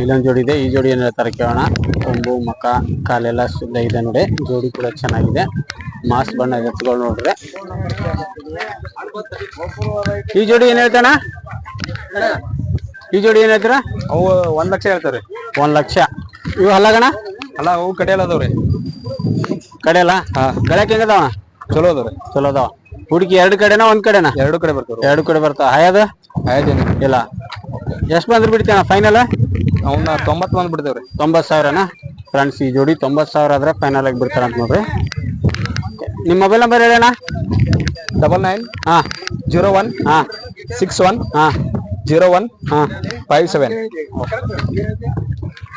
[SPEAKER 1] ಇಲ್ಲೊಂದ್ ಜೋಡಿ ಇದೆ. ಈ ಜೋಡಿ ಏನ್ ಹೇಳ್ತಾರೆ ಕೇಳೋಣ. ಕೊಂಬು ಮಕ ಕಾಲೆಲ್ಲ ಶುದ್ಧ ಇದೆ ನೋಡಿ. ಜೋಡಿ ಕೂಡ ಚೆನ್ನಾಗಿದೆ. ಮಾಸ್ ಬಣ್ಣ ಎತ್ತುಗಳು ನೋಡ್ರಿ. ಈ ಜೋಡಿ ಏನ್ ಹೇಳ್ತಾನ? ಈ ಜೋಡಿ ಏನ್ ಹೇಳ್ತೀರಾ?
[SPEAKER 2] ಅವು ಒಂದ್ ಲಕ್ಷ ಹೇಳ್ತಾರೆ.
[SPEAKER 1] ಒಂದ್ ಲಕ್ಷ. ಇವು ಹಲ್ಲಗಣ
[SPEAKER 2] ಅಲ್ಲ ಅವು ಕಡೆಯಲ್ಲ ಅದಾವ್ರಿ.
[SPEAKER 1] ಕಡೆಯಲ್ಲ ಗಳಕ್ ಹೆಂಗದವ
[SPEAKER 2] ಚಲೋ ಅದಾವ್ರಿ
[SPEAKER 1] ಚಲೋ ಅದಾವ. ಹುಡುಕಿ ಎರಡು ಕಡೆನಾ ಒಂದ್ ಕಡೆನಾ?
[SPEAKER 2] ಎರಡು ಕಡೆ ಬರ್ತಾವ್ರಿ.
[SPEAKER 1] ಎರಡು ಕಡೆ ಬರ್ತಾವ ಹಾಯದ?
[SPEAKER 2] ಆಯ್ತೇನು
[SPEAKER 1] ಇಲ್ಲ. ಎಷ್ಟು ಬಂದ್ರೆ ಬಿಡ್ತೀನ ಫೈನಲ್
[SPEAKER 2] ಅವನ್ನ ತೊಂಬತ್ತು ಬಂದ್ ಬಿಡ್ತೇವ್ರಿ.
[SPEAKER 1] ತೊಂಬತ್ತು ಸಾವಿರನಾ? ಫ್ರೆಂಡ್ಸ್ ಈ ಜೋಡಿ ತೊಂಬತ್ತು ಸಾವಿರ ಆದ್ರೆ ಫೈನಲ್ ಆಗಿ ಬಿಡ್ತಾರ ಅಂತ ನೋಡ್ರಿ. ನಿಮ್ಮ ಮೊಬೈಲ್ ನಂಬರ್ ಹೇಳಣ್ಣ?
[SPEAKER 2] ಡಬಲ್ ನೈನ್
[SPEAKER 1] ಹಾ.
[SPEAKER 2] ಜೀರೋ ಒನ್
[SPEAKER 1] ಹಾ.
[SPEAKER 2] ಸಿಕ್ಸ್ ಒನ್
[SPEAKER 1] ಹಾ.
[SPEAKER 2] ಜೀರೋ ಒನ್
[SPEAKER 1] ಹಾ.
[SPEAKER 2] ಫೈವ್ ಸೆವೆನ್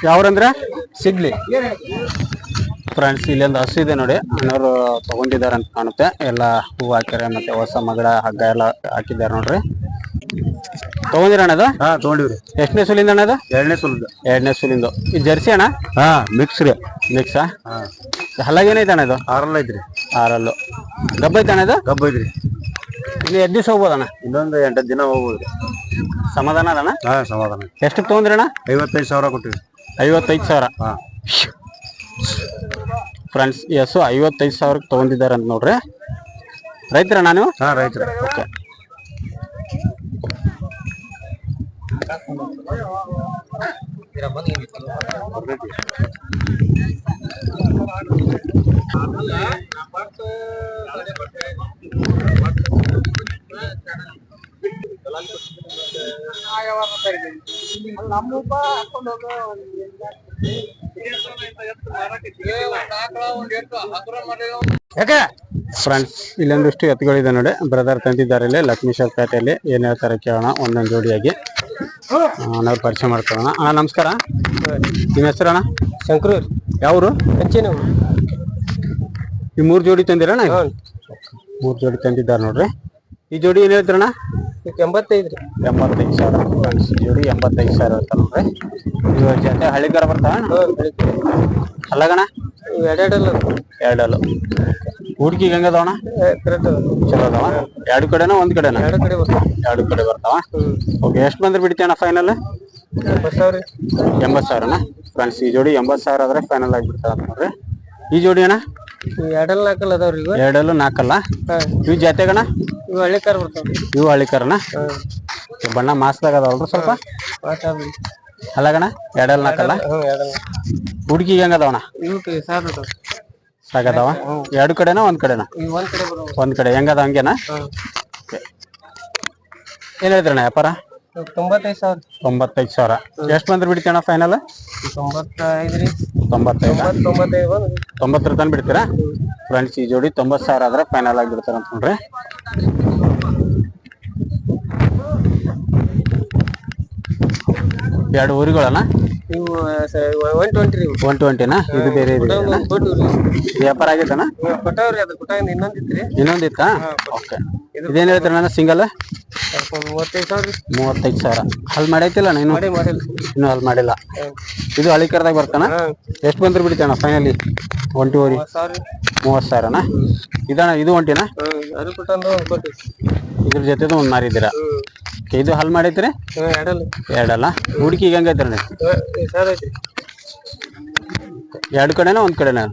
[SPEAKER 1] ಯಾವ್ರಂದ್ರೆ?
[SPEAKER 2] ಸಿಗ್ಲಿ.
[SPEAKER 1] ಫ್ರೆಂಡ್ಸ್ ಇಲ್ಲೊಂದು ಹಸು ಇದೆ ನೋಡಿ. ಅಣ್ಣವರು ತಗೊಂಡಿದ್ದಾರೆ ಅಂತ ಕಾಣುತ್ತೆ. ಎಲ್ಲ ಹೂ ಹಾಕ್ಯಾರ ಮತ್ತೆ ಹೊಸ ಮಗಳ ಹಗ್ಗ ಎಲ್ಲ ಹಾಕಿದ್ದಾರೆ ನೋಡ್ರಿ. ತಗೊಂಡಿರ ಅಣ್ಣ ಅದು
[SPEAKER 3] ಹಾ ತಗೊಂಡಿವ್ರಿ.
[SPEAKER 1] ಎಷ್ಟನೇ ಸುಲಿಂದ ಅಣ್ಣ ಅದು
[SPEAKER 3] ಎರಡನೇ ಸುಲಿಂದ.
[SPEAKER 1] ಎರಡನೇ ಸುಲಿಂದು. ಈ ಜರ್ಸಿ ಅಣ್ಣ?
[SPEAKER 3] ಹಾ ಮಿಕ್ಸ್ ರೀ.
[SPEAKER 1] ಮಿಕ್ಸಾ
[SPEAKER 3] ಹಾ.
[SPEAKER 1] ಹಲ್ಲಾಗೇನೈತೆ ಅಣ್ಣ ಇದು?
[SPEAKER 3] ಆರಲ್ಲ ಐತ್ರಿ.
[SPEAKER 1] ಆರಲ್ಲು. ಗಬ್ಬ ಐತೆ ಅಣ್ಣ ಇದು?
[SPEAKER 3] ಕಬ್ಬು ಐತ್ರಿ.
[SPEAKER 1] ಇನ್ನು ಎಷ್ಟು ದಿವಸ ಹೋಗ್ಬೋದಣ್ಣ
[SPEAKER 3] ಇನ್ನೊಂದು ಎಂಟು ದಿನ ಹೋಗ್ಬೋದ್ರಿ.
[SPEAKER 1] ಸಮಾಧಾನ ಅದಣ್ಣ
[SPEAKER 3] ಹಾ ಸಮಾಧಾನ.
[SPEAKER 1] ಎಷ್ಟು ತೊಗೊಂಡ್ರಣ್ಣ
[SPEAKER 3] ಐವತ್ತೈದು ಸಾವಿರ ಕೊಟ್ಟಿವಿ
[SPEAKER 1] ಐವತ್ತೈದು ಸಾವಿರ.
[SPEAKER 3] ಹಾ.
[SPEAKER 1] ಫ್ರೆಂಡ್ಸ್ ಎಸ್ ಐವತ್ತೈದು ಸಾವಿರಕ್ಕೆ ತೊಗೊಂಡಿದ್ದಾರೆ ಅಂತ ನೋಡ್ರಿ. ರೈತರ ನಾನು?
[SPEAKER 3] ಹಾ ರೈತರ.
[SPEAKER 1] ಫ್ರೆಂಡ್ಸ್ ಇಲ್ಲೊಂದಿಷ್ಟು ಎತ್ತುಗಳಿದೆ ನೋಡಿ. ಬ್ರದರ್ ತಂದಿದ್ದಾರೆ ಇಲ್ಲಿ ಶಾಪ್ ಪೇಟೆಯಲ್ಲಿ ಏನ್ ಹೇಳ್ತಾರೆ ಕೇಳೋಣ ಒಂದೊಂದು ಜೋಡಿಯಾಗಿ. ನಾವು ಪರಿಚಯ ಮಾಡ್ಕೊಳ್ಳೋಣ. ಅಣ್ಣ ನಮಸ್ಕಾರ. ನಿಮ್ಮ ಹೆಸರು ಅಣ್ಣ?
[SPEAKER 2] ಶಂಕರ್
[SPEAKER 1] ಯಾವರು?
[SPEAKER 2] ಹೆಚ್ಚಿನ
[SPEAKER 1] ಈ ಮೂರು ಜೋಡಿ ತಂದಿರಣ್ಣ ಮೂರು ಜೋಡಿ ತಂದಿದ್ದಾರೆ ನೋಡ್ರಿ. ಈ ಜೋಡಿ ಏನ್ ಹೇಳ್ತೀರಣ್ಣ?
[SPEAKER 2] ಎಂಬತ್ತೈದು ರೀ.
[SPEAKER 1] ಎಂಬತ್ತೈದು ಸಾವಿರ. ಫ್ರೆಂಡ್ಸ್ ಜೋಡಿ ಎಂಬತ್ತೈದು ಸಾವಿರ ಅಂತ ನೋಡ್ರಿ ಇವ ಜೊತೆ ಹಳ್ಳಿಗಾರ ಬರ್ತಾವ? ಅಲ್ಲಗಣ
[SPEAKER 2] ಎರಡೆರಡಲ್ಲ
[SPEAKER 1] ಎರಡಲ್ಲ. ಹುಡುಗಿ ಹೆಂಗದವಣ
[SPEAKER 2] ಕರೆಕ್ಟ್
[SPEAKER 1] ಚಲೋ ಅದಾವ? ಎರಡು ಕಡೆನ ಒಂದ್ ಕಡೆನ?
[SPEAKER 2] ಎರಡು ಕಡೆ ಬರ್ತಾವ.
[SPEAKER 1] ಎರಡು ಕಡೆ ಬರ್ತಾವ? ಓಕೆ ಎಷ್ಟು ಬಂದ್ರೆ ಬಿಡ್ತೀಯಣ್ಣ ಫೈನಲ್
[SPEAKER 2] ಎಂಬತ್ತು ಸಾವಿರ
[SPEAKER 1] ಎಂಬತ್ತು ಸಾವಿರನ? ಫ್ರೆಂಡ್ಸ್ ಈ ಜೋಡಿ ಎಂಬತ್ತು ಸಾವಿರ ಆದ್ರೆ ಫೈನಲ್ ಆಗಿಬಿಡ್ತಾರ ಅಂತ ನೋಡ್ರಿ. ಈ ಜೋಡಿ ಅಣ್ಣ?
[SPEAKER 2] ಎರಡಲ್ಲ ನಾಲ್ಕಲ್ಲ ಅದಾವ್ರಿ
[SPEAKER 1] ಎರಡಲ್ಲೂ ನಾಲ್ಕಲ್ಲ?
[SPEAKER 2] ಈ
[SPEAKER 1] ಇವು ಜಾತೆಗಣ
[SPEAKER 2] ಇವು ಹಳ್ಳಿ ಕಾರ್ ಬರ್ತಾವ
[SPEAKER 1] ಇವು ಹಳ್ಳಿಕರನ ಬಣ್ಣ ಮಾಸ್ದಾಗ ಅದಾವಲ್ರಿ ಸ್ವಲ್ಪ?
[SPEAKER 2] ಮಾತಾಡ್ರಿ.
[SPEAKER 1] ಅಲ್ಲಗಣ? ಎರಡಲ್ ನಾಲ್ಕಲ್ಲ
[SPEAKER 2] ಹ್ಞೂ ಎರಡಲ್ಲ
[SPEAKER 1] ಹುಡುಗಿ ಹೆಂಗದವಣ
[SPEAKER 2] ಇವಕ್ಕೆ ಸಾರ್ ಅದಾವ.
[SPEAKER 1] ಸಾಕದವ ಎರಡು ಕಡೆನಾ ಒಂದ್ ಕಡೆನಾ?
[SPEAKER 2] ಒಂದ್ ಕಡೆ ಬರೋ
[SPEAKER 1] ಒಂದ್ ಕಡೆ. ಹೆಂಗದ ಹಂಗೇನಾ? ಏನ್ ಹೇಳಿದ್ರಣ್ಣ ವ್ಯಾಪಾರ?
[SPEAKER 2] ತೊಂಬತ್ತೈದು ಸಾವಿರ.
[SPEAKER 1] ತೊಂಬತ್ತೈದು ಸಾವಿರ. ಎಷ್ಟು ಬಂದ್ರೆ ಬಿಡ್ತೀಯಣ್ಣ ಫೈನಲ್
[SPEAKER 2] ತೊಂಬತ್ತೈದು ರೀ.
[SPEAKER 1] ತೊಂಬತ್ತೈದು?
[SPEAKER 2] ತೊಂಬತ್ತು ತೊಂಬತ್ತೈದು
[SPEAKER 1] ತೊಂಬತ್ತರ ತನಕ ಬಿಡ್ತೀರಾ? ಫ್ರೆಂಡ್ಸ್ ಈ ಜೋಡಿ ತೊಂಬತ್ತು ಸಾವಿರ ಆದ್ರೆ ಫೈನಲ್ ಆಗಿ ಬಿಡ್ತಾರ ಅಂತ ನೋಡ್ರಿ ಎರಡು ಊರುಗಳನ್ನ?
[SPEAKER 2] ಇವು ಒನ್ ಟ್ವೆಂಟಿ ರೀ.
[SPEAKER 1] ಒನ್ ಟ್ವೆಂಟಿನಾ ಇದು ಬೇರೆ ಇದೆ ವ್ಯಾಪಾರ
[SPEAKER 2] ಕೊಟ್ಟವ್ರಿ ಅದು ಇನ್ನೊಂದಿತ್ತು
[SPEAKER 1] ಓಕೆ. ಇದೇನ್ ಹೇಳ್ತೀರ ನನ್ನ ಸಿಂಗಲ್?
[SPEAKER 2] ಮೂವತ್ತೈದು ಸಾವಿರ
[SPEAKER 1] ಮೂವತ್ತೈದು ಸಾವಿರ. ಹಲ್ ಮಾಡೈತಿಲ್ಲ ಇನ್ನು? ಇನ್ನು ಹಲ್ ಮಾಡಿಲ್ಲ. ಇದು ಹಳಿಕರ್ದಾಗ ಬರ್ತಾನ? ಎಷ್ಟು ಬಂದ್ರೆ ಬಿಡ್ತಾನ ಫೈನಲಿ ಒಂಟಿ ಓರಿ
[SPEAKER 2] ಮೂವತ್ತು
[SPEAKER 1] ಸಾವಿರನ? ಇದಣ್ಣ ಇದು ಒಂಟಿನಾ? ಇದ್ರ ಜೊತೆದು ಒಂದು ಮಾರಿದ್ದೀರಾ? ಇದು ಹಲ್ ಮಾಡೈತ್ರಿ
[SPEAKER 2] ಎರಡಲ್ಲ.
[SPEAKER 1] ಹುಡುಕಿ ಹುಡುಕಿಗೆ ಹೆಂಗೈತ್ರಿ ಎರಡು ಕಡೆನಾ ಒಂದ್ ಕಡೆನಾ?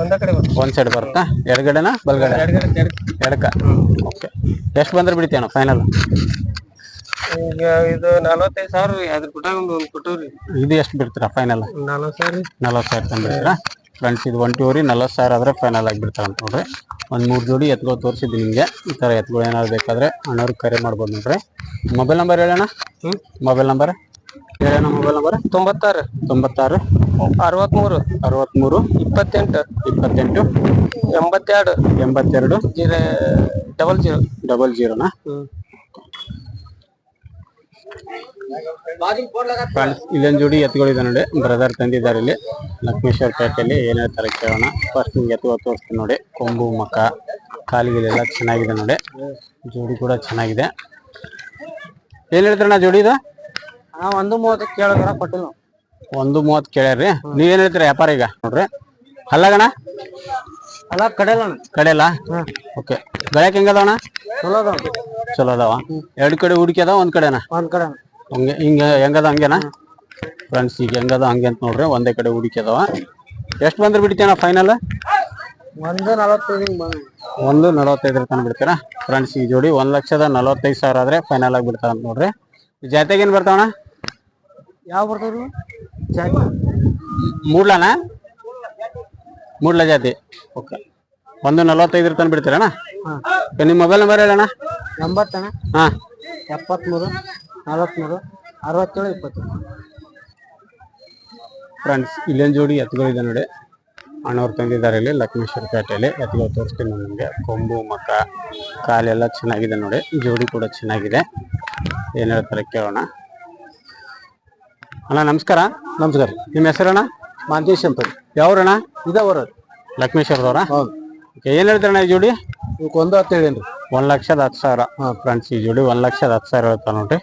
[SPEAKER 2] ಒಂದೇ ಕಡೆ ಬರ್ತೀವಿ
[SPEAKER 1] ಒಂದ್ ಸೈಡ್ ಬರುತ್ತಾ? ಎಡಗಡೆನಾ ಬಲ್ಗಡೆ?
[SPEAKER 2] ಎರಡಕ
[SPEAKER 1] ಎಡಕ ಓಕೆ. ಎಷ್ಟು ಬಂದ್ರೆ ಬಿಡ್ತೇನ ಫೈನಲ್
[SPEAKER 2] ಈಗ ಇದು ನಲವತ್ತೈದು ಸಾವಿರ ಅದ್ರ ಒಂದು ಕೊಟ್ಟವ್ರಿ.
[SPEAKER 1] ಇದು ಎಷ್ಟು ಬಿಡ್ತೀರಾ ಫೈನಲ್
[SPEAKER 2] ನಲ್ವತ್ತು ಸಾವಿರ
[SPEAKER 1] ನಲವತ್ತು ಸಾವಿರ ತಂದಿರ್ತೀರಾ? ಫ್ರೆಂಡ್ಸ್ ಇದು ಒಂಟೂವರೆ ನಲವತ್ತು ಸಾವಿರ ಆದರೆ ಫೈನಲ್ ಆಗಿಬಿಡ್ತಾರೆ ಅಂತ ನೋಡ್ರಿ. ಒಂದು ಮೂರು ಜೋಡಿ ಎತ್ಗಳು ತೋರಿಸಿದ್ದು ನಿಮಗೆ. ಈ ಥರ ಎತ್ಗಳು ಏನಾದ್ರು ಬೇಕಾದರೆ ಅಣ್ಣವ್ರಿಗೆ ಕರೆ ಮಾಡ್ಬೋದು ನೋಡ್ರಿ. ಮೊಬೈಲ್ ನಂಬರ್ ಹೇಳೋಣ
[SPEAKER 2] ಹ್ಞೂ
[SPEAKER 1] ಮೊಬೈಲ್ ನಂಬರ್ ಹೇಳೋಣ ಮೊಬೈಲ್ ನಂಬರ್
[SPEAKER 2] ತೊಂಬತ್ತಾರು.
[SPEAKER 1] ತೊಂಬತ್ತಾರು.
[SPEAKER 2] ಅರವತ್ತ್ಮೂರು
[SPEAKER 1] ಅರವತ್ತ್ಮೂರು
[SPEAKER 2] ಇಪ್ಪತ್ತೆಂಟು.
[SPEAKER 1] ಇಪ್ಪತ್ತೆಂಟು.
[SPEAKER 2] ಎಂಬತ್ತೆರಡು.
[SPEAKER 1] ಎಂಬತ್ತೆರಡು.
[SPEAKER 2] Zero double zero.
[SPEAKER 1] ಡಬಲ್ ಜೀರೋನಾ
[SPEAKER 2] ಹ್ಞೂ
[SPEAKER 1] ಫ್ರೆಂಡ್ಸ್ ಇಲ್ಲೊಂದು ಜೋಡಿ ಎತ್ತುಗಳಿದೆ ನೋಡಿ ಬ್ರದರ್ ತಂದಿದ್ದಾರೆ ಇಲ್ಲಿ. ಲಕ್ಷ್ಮೇಶ್ವರ ಪೇಟೆಯಲ್ಲಿ ಏನ್ ಹೇಳ್ತಾರೆ ಕೇಳೋಣ. ಫಸ್ಟ್ ನಿಮ್ಗೆ ಎತ್ತುಗಳು ತೋರಿಸ್ತೀನಿ ನೋಡಿ ಕೊಂಬು ಮಕ್ಕ ಕಾಲಿಗೆಲ್ಲ ಚೆನ್ನಾಗಿದೆ ನೋಡಿ. ಜೋಡಿ ಕೂಡ ಚೆನ್ನಾಗಿದೆ. ಏನ್ ಹೇಳ್ತಾರಣ್ಣ ಜೋಡಿ ಇದು?
[SPEAKER 2] ಒಂದು ಮೂವತ್ತು ಕೇಳಿದ್ರ ಕೊಟ್ಟಿಲ್ಲ
[SPEAKER 1] ಒಂದು ಮೂವತ್ತು ಕೇಳ್ಯಾರ್ರಿ. ನೀವೇನ್ ಹೇಳ್ತೀರಾ ವ್ಯಾಪಾರ ಈಗ? ನೋಡ್ರಿ. ಅಲ್ಲಗಣ
[SPEAKER 2] ಅಲ್ಲ ಕಡೆಲ್ಲ
[SPEAKER 1] ಕಡೆಯಲ್ಲ ಓಕೆ ಗಳಕ್ ಹೆಂಗದವಣ
[SPEAKER 2] ಚಲೋ ಅದಾವ.
[SPEAKER 1] ಚಲೋ ಅದಾವ. ಎರಡು ಕಡೆ ಹುಡುಕಿ ಅದಾವ ಒಂದ್ ಕಡೆನಾ?
[SPEAKER 2] ಒಂದ್ ಕಡೆ
[SPEAKER 1] ಹಂಗೆ ಹಿಂಗೆ ಹೆಂಗದ ಹಂಗೇನಾ? ಫ್ರೆಂಡ್ಸ್ ಈಗ ಹೆಂಗದ ಹಂಗೆ ಅಂತ ನೋಡ್ರಿ ಒಂದೇ ಕಡೆ ಹುಡುಕಿ ಅದಾವ. ಎಷ್ಟು ಬಂದ್ರೆ ಬಿಡ್ತೇನ ಫೈನಲ್
[SPEAKER 2] ಒಂದು ನಲವತ್ತೈದು
[SPEAKER 1] ಒಂದು ನಲವತ್ತೈದರ ತನಕ ಬಿಡ್ತೀರಾ? ಫ್ರೆಂಡ್ಸ್ ಈ ಜೋಡಿ ಒಂದ್ ಲಕ್ಷದ ನಲವತ್ತೈದು ಸಾವಿರ ಆದ್ರೆ ಫೈನಲ್ ಆಗಿ ಬಿಡ್ತಾರ ಅಂತ ನೋಡ್ರಿ. ಜಾತೆಗೆ ಏನ್ ಬರ್ತಾವಣ
[SPEAKER 2] ಯಾವ ಬರ್ತಾವ್ರಿ
[SPEAKER 1] ಮೂಡ್ಲಾನ? ಮೂಡ್ಲ ಜಾತಿ. ಓಕೆ ಒಂದು ನಲವತ್ತೈದರ ತನಕ ಬಿಡ್ತೀರಣ್ಣ? ನಿಮ್ಮ ಮೊಬೈಲ್ ನಂಬರ್ ಹೇಳಣ್ಣ?
[SPEAKER 2] ಎಂಬತ್ತಣ್ಣ.
[SPEAKER 1] ಹಾಂ.
[SPEAKER 2] ಎಪ್ಪತ್ಮೂರು. ನಲವತ್ಮೂರು ಅರವತ್ತೇಳು ಇಪ್ಪತ್ತು.
[SPEAKER 1] ಫ್ರೆಂಡ್ಸ್ ಇಲ್ಲೊಂದು ಜೋಡಿ ಎತ್ತುಗಳಿದೆ ನೋಡಿ. ಅಣ್ಣವ್ರು ತಂದಿದ್ದಾರೆ ಇಲ್ಲಿ ಲಕ್ಷ್ಮೇಶ್ವರ ಪೇಟೆಯಲ್ಲಿ ಎತ್ತುಗಳು ತೋರಿಸ್ತೀನಿ ನಿಮಗೆ. ಕೊಂಬು ಮಕ್ಕ ಕಾಲೆಲ್ಲ ಚೆನ್ನಾಗಿದೆ ನೋಡಿ. ಜೋಡಿ ಕೂಡ ಚೆನ್ನಾಗಿದೆ. ಏನು ಹೇಳ್ತಾರೆ ಕೇಳೋಣ. ಅಣ್ಣ ನಮಸ್ಕಾರ.
[SPEAKER 3] ನಮಸ್ಕಾರ.
[SPEAKER 1] ನಿಮ್ಮ ಹೆಸರಣ್ಣ?
[SPEAKER 3] ಮಾಂತೇಶ್ ಅಂತ
[SPEAKER 1] ಯಾವ್ರಣ್ಣ?
[SPEAKER 3] ಇದವರ
[SPEAKER 1] ಲಕ್ಷ್ಮೇಶ್ವರದವ್ರ?
[SPEAKER 3] ಹೌದು.
[SPEAKER 1] ಓಕೆ ಏನು ಹೇಳ್ತಾರಣ್ಣ ಈ ಜೋಡಿ?
[SPEAKER 3] ಇವಕ್ಕೆ ಒಂದು ಹತ್ತು ಹೇಳಿ
[SPEAKER 1] ಒಂದು ಲಕ್ಷದ ಹತ್ತು ಸಾವಿರ. ಹಾಂ. ಫ್ರೆಂಡ್ಸ್ ಈ ಜೋಡಿ ಒಂದು ಲಕ್ಷದ ಹತ್ತು ಸಾವಿರ ಹೇಳ್ತಾರೆ ನೋಡ್ರಿ.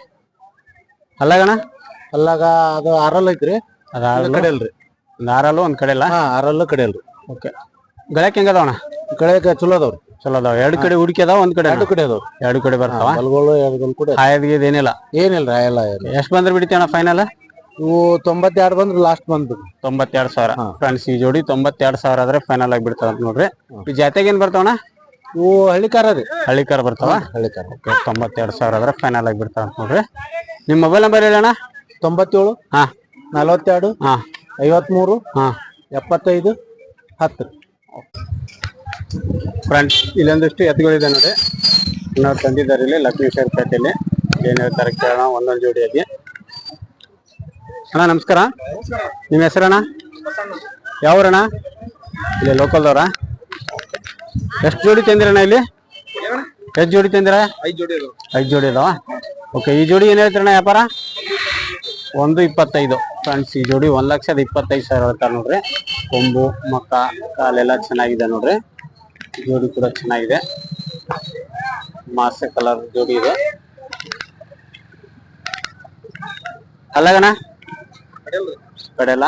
[SPEAKER 1] ಅಲ್ಲಾಗಣ?
[SPEAKER 3] ಅಲ್ಲಾಗ ಅದು ಆರಲ್ ಐತ್ರಿ.
[SPEAKER 1] ಅದಾರಲ್ಲ
[SPEAKER 3] ಕಡೆ ಅಲ್ರಿ.
[SPEAKER 1] ಒಂದ್ ಆರಲ್ಲು ಒಂದ್ ಕಡೆ ಇಲ್ಲ
[SPEAKER 3] ಹಾ ಆರಲ್ಲ ಕಡೆ ಅಲ್ರಿ.
[SPEAKER 1] ಓಕೆ. ಗಳಕ್ಕೆ ಅದಾವಣ
[SPEAKER 3] ಗಳಕ್ ಚಲೋ ಅದಾವ್ರಿ.
[SPEAKER 1] ಚಲೋ ಅದಾವ. ಎರಡು ಕಡೆ ಹುಡುಕಿ ಅದಾವ ಒಂದ್ ಕಡೆ
[SPEAKER 3] ಎರಡು ಕಡೆ ಅದಾವ
[SPEAKER 1] ಎರಡು ಕಡೆ ಬರ್ತಾವ?
[SPEAKER 3] ಬಲ್ಗಳು ಎರಡು ಕಡೆ.
[SPEAKER 1] ಏನಿಲ್ಲ?
[SPEAKER 3] ಏನಿಲ್ರಿ ಎಲ್ಲ
[SPEAKER 1] ಎಷ್ಟ್ ಬಂದ್ರೆ ಬಿಡ್ತೀವಣ ಫೈನಲ್
[SPEAKER 3] ಇವು ತೊಂಬತ್ತೆರಡು ಬಂದ್ರೆ ಲಾಸ್ಟ್ ಬಂದ್
[SPEAKER 1] ತೊಂಬತ್ತೆರಡು ಸಾವಿರ. ಫ್ರೆಂಡ್ಸ್ ಈ ಜೋಡಿ ತೊಂಬತ್ತೆರಡು ಸಾವಿರ ಆದ್ರೆ ಫೈನಲ್ ಆಗಿ ಬಿಡ್ತಾವ ನೋಡ್ರಿ. ಈ ಜಾತೆಗೆ ಏನ್ ಬರ್ತಾವಣ್ಣ?
[SPEAKER 3] ಇವು ಹಳ್ಳಿಕಾರ ರೀ.
[SPEAKER 1] ಹಳ್ಳಿಕಾರ ಬರ್ತಾವ?
[SPEAKER 3] ಹಳ್ಳಿಕಾರ.
[SPEAKER 1] ತೊಂಬತ್ತೆರಡು ಸಾವಿರ ಆದ್ರೆ ಫೈನಲ್ ಆಗಿ ಬಿಡ್ತಾವ ನೋಡ್ರಿ. ನಿಮ್ಮ ಮೊಬೈಲ್ ನಂಬರ್ ಹೇಳಣ್ಣ?
[SPEAKER 3] ತೊಂಬತ್ತೇಳು
[SPEAKER 1] ಹಾ.
[SPEAKER 3] ನಲವತ್ತೆರಡು
[SPEAKER 1] ಹಾ.
[SPEAKER 3] ಐವತ್ಮೂರು
[SPEAKER 1] ಹಾ.
[SPEAKER 3] ಎಪ್ಪತ್ತೈದು ಹತ್ತು.
[SPEAKER 1] ಫ್ರೆಂಡ್ಸ್ ಇಲ್ಲೊಂದಿಷ್ಟು ಎತ್ತುಗಳಿದೆ ನೋಡಿ. ನಾವು ತಂದಿದ್ದಾರೆ ಇಲ್ಲಿ ಲಕ್ಷ್ಮೀಶ್ವರ ಪೇಟೆಯಲ್ಲಿ. ಏನೇನು ಹೇಳ್ತಾರೆ ಕೇಳೋಣ ಒಂದೊಂದು ಜೋಡಿಯಾಗಿ. ಅಣ್ಣ ನಮಸ್ಕಾರ. ನಿಮ್ಮ ಹೆಸರಣ್ಣ? ಯಾವ್ರಣ್ಣ? ಇಲ್ಲಿ ಲೋಕಲ್ದವ್ರ? ಎಷ್ಟು ಜೋಡಿ ತಂದಿರಣ್ಣ ಇಲ್ಲಿ? ಎಷ್ಟು ಜೋಡಿ ತಂದಿರ?
[SPEAKER 2] ಐದು ಜೋಡಿ
[SPEAKER 1] ಐದು ಜೋಡಿ ಅದಾವ ಓಕೆ ಈ ಜೋಡಿ ಏನ್ ಹೇಳ್ತೀರಣ್ಣ ವ್ಯಾಪಾರ? ಒಂದು ಇಪ್ಪತ್ತೈದು. ಫ್ರೆಂಡ್ಸ್ ಈ ಜೋಡಿ ಒಂದ್ ಲಕ್ಷದ ಇಪ್ಪತ್ತೈದು ಸಾವಿರ ಹೇಳ್ತಾರೆ ನೋಡ್ರಿ. ಕೊಂಬು ಮಕ್ಕ ಕಾಲೆಲ್ಲ ಚೆನ್ನಾಗಿದೆ ನೋಡ್ರಿ. ಜೋಡಿ ಕೂಡ ಚೆನ್ನಾಗಿದೆ. ಮಾಸ ಕಲರ್ ಜೋಡಿ ಇದೆ. ಅಲ್ಲಗಣ? ಕಡೆಲ್ಲ?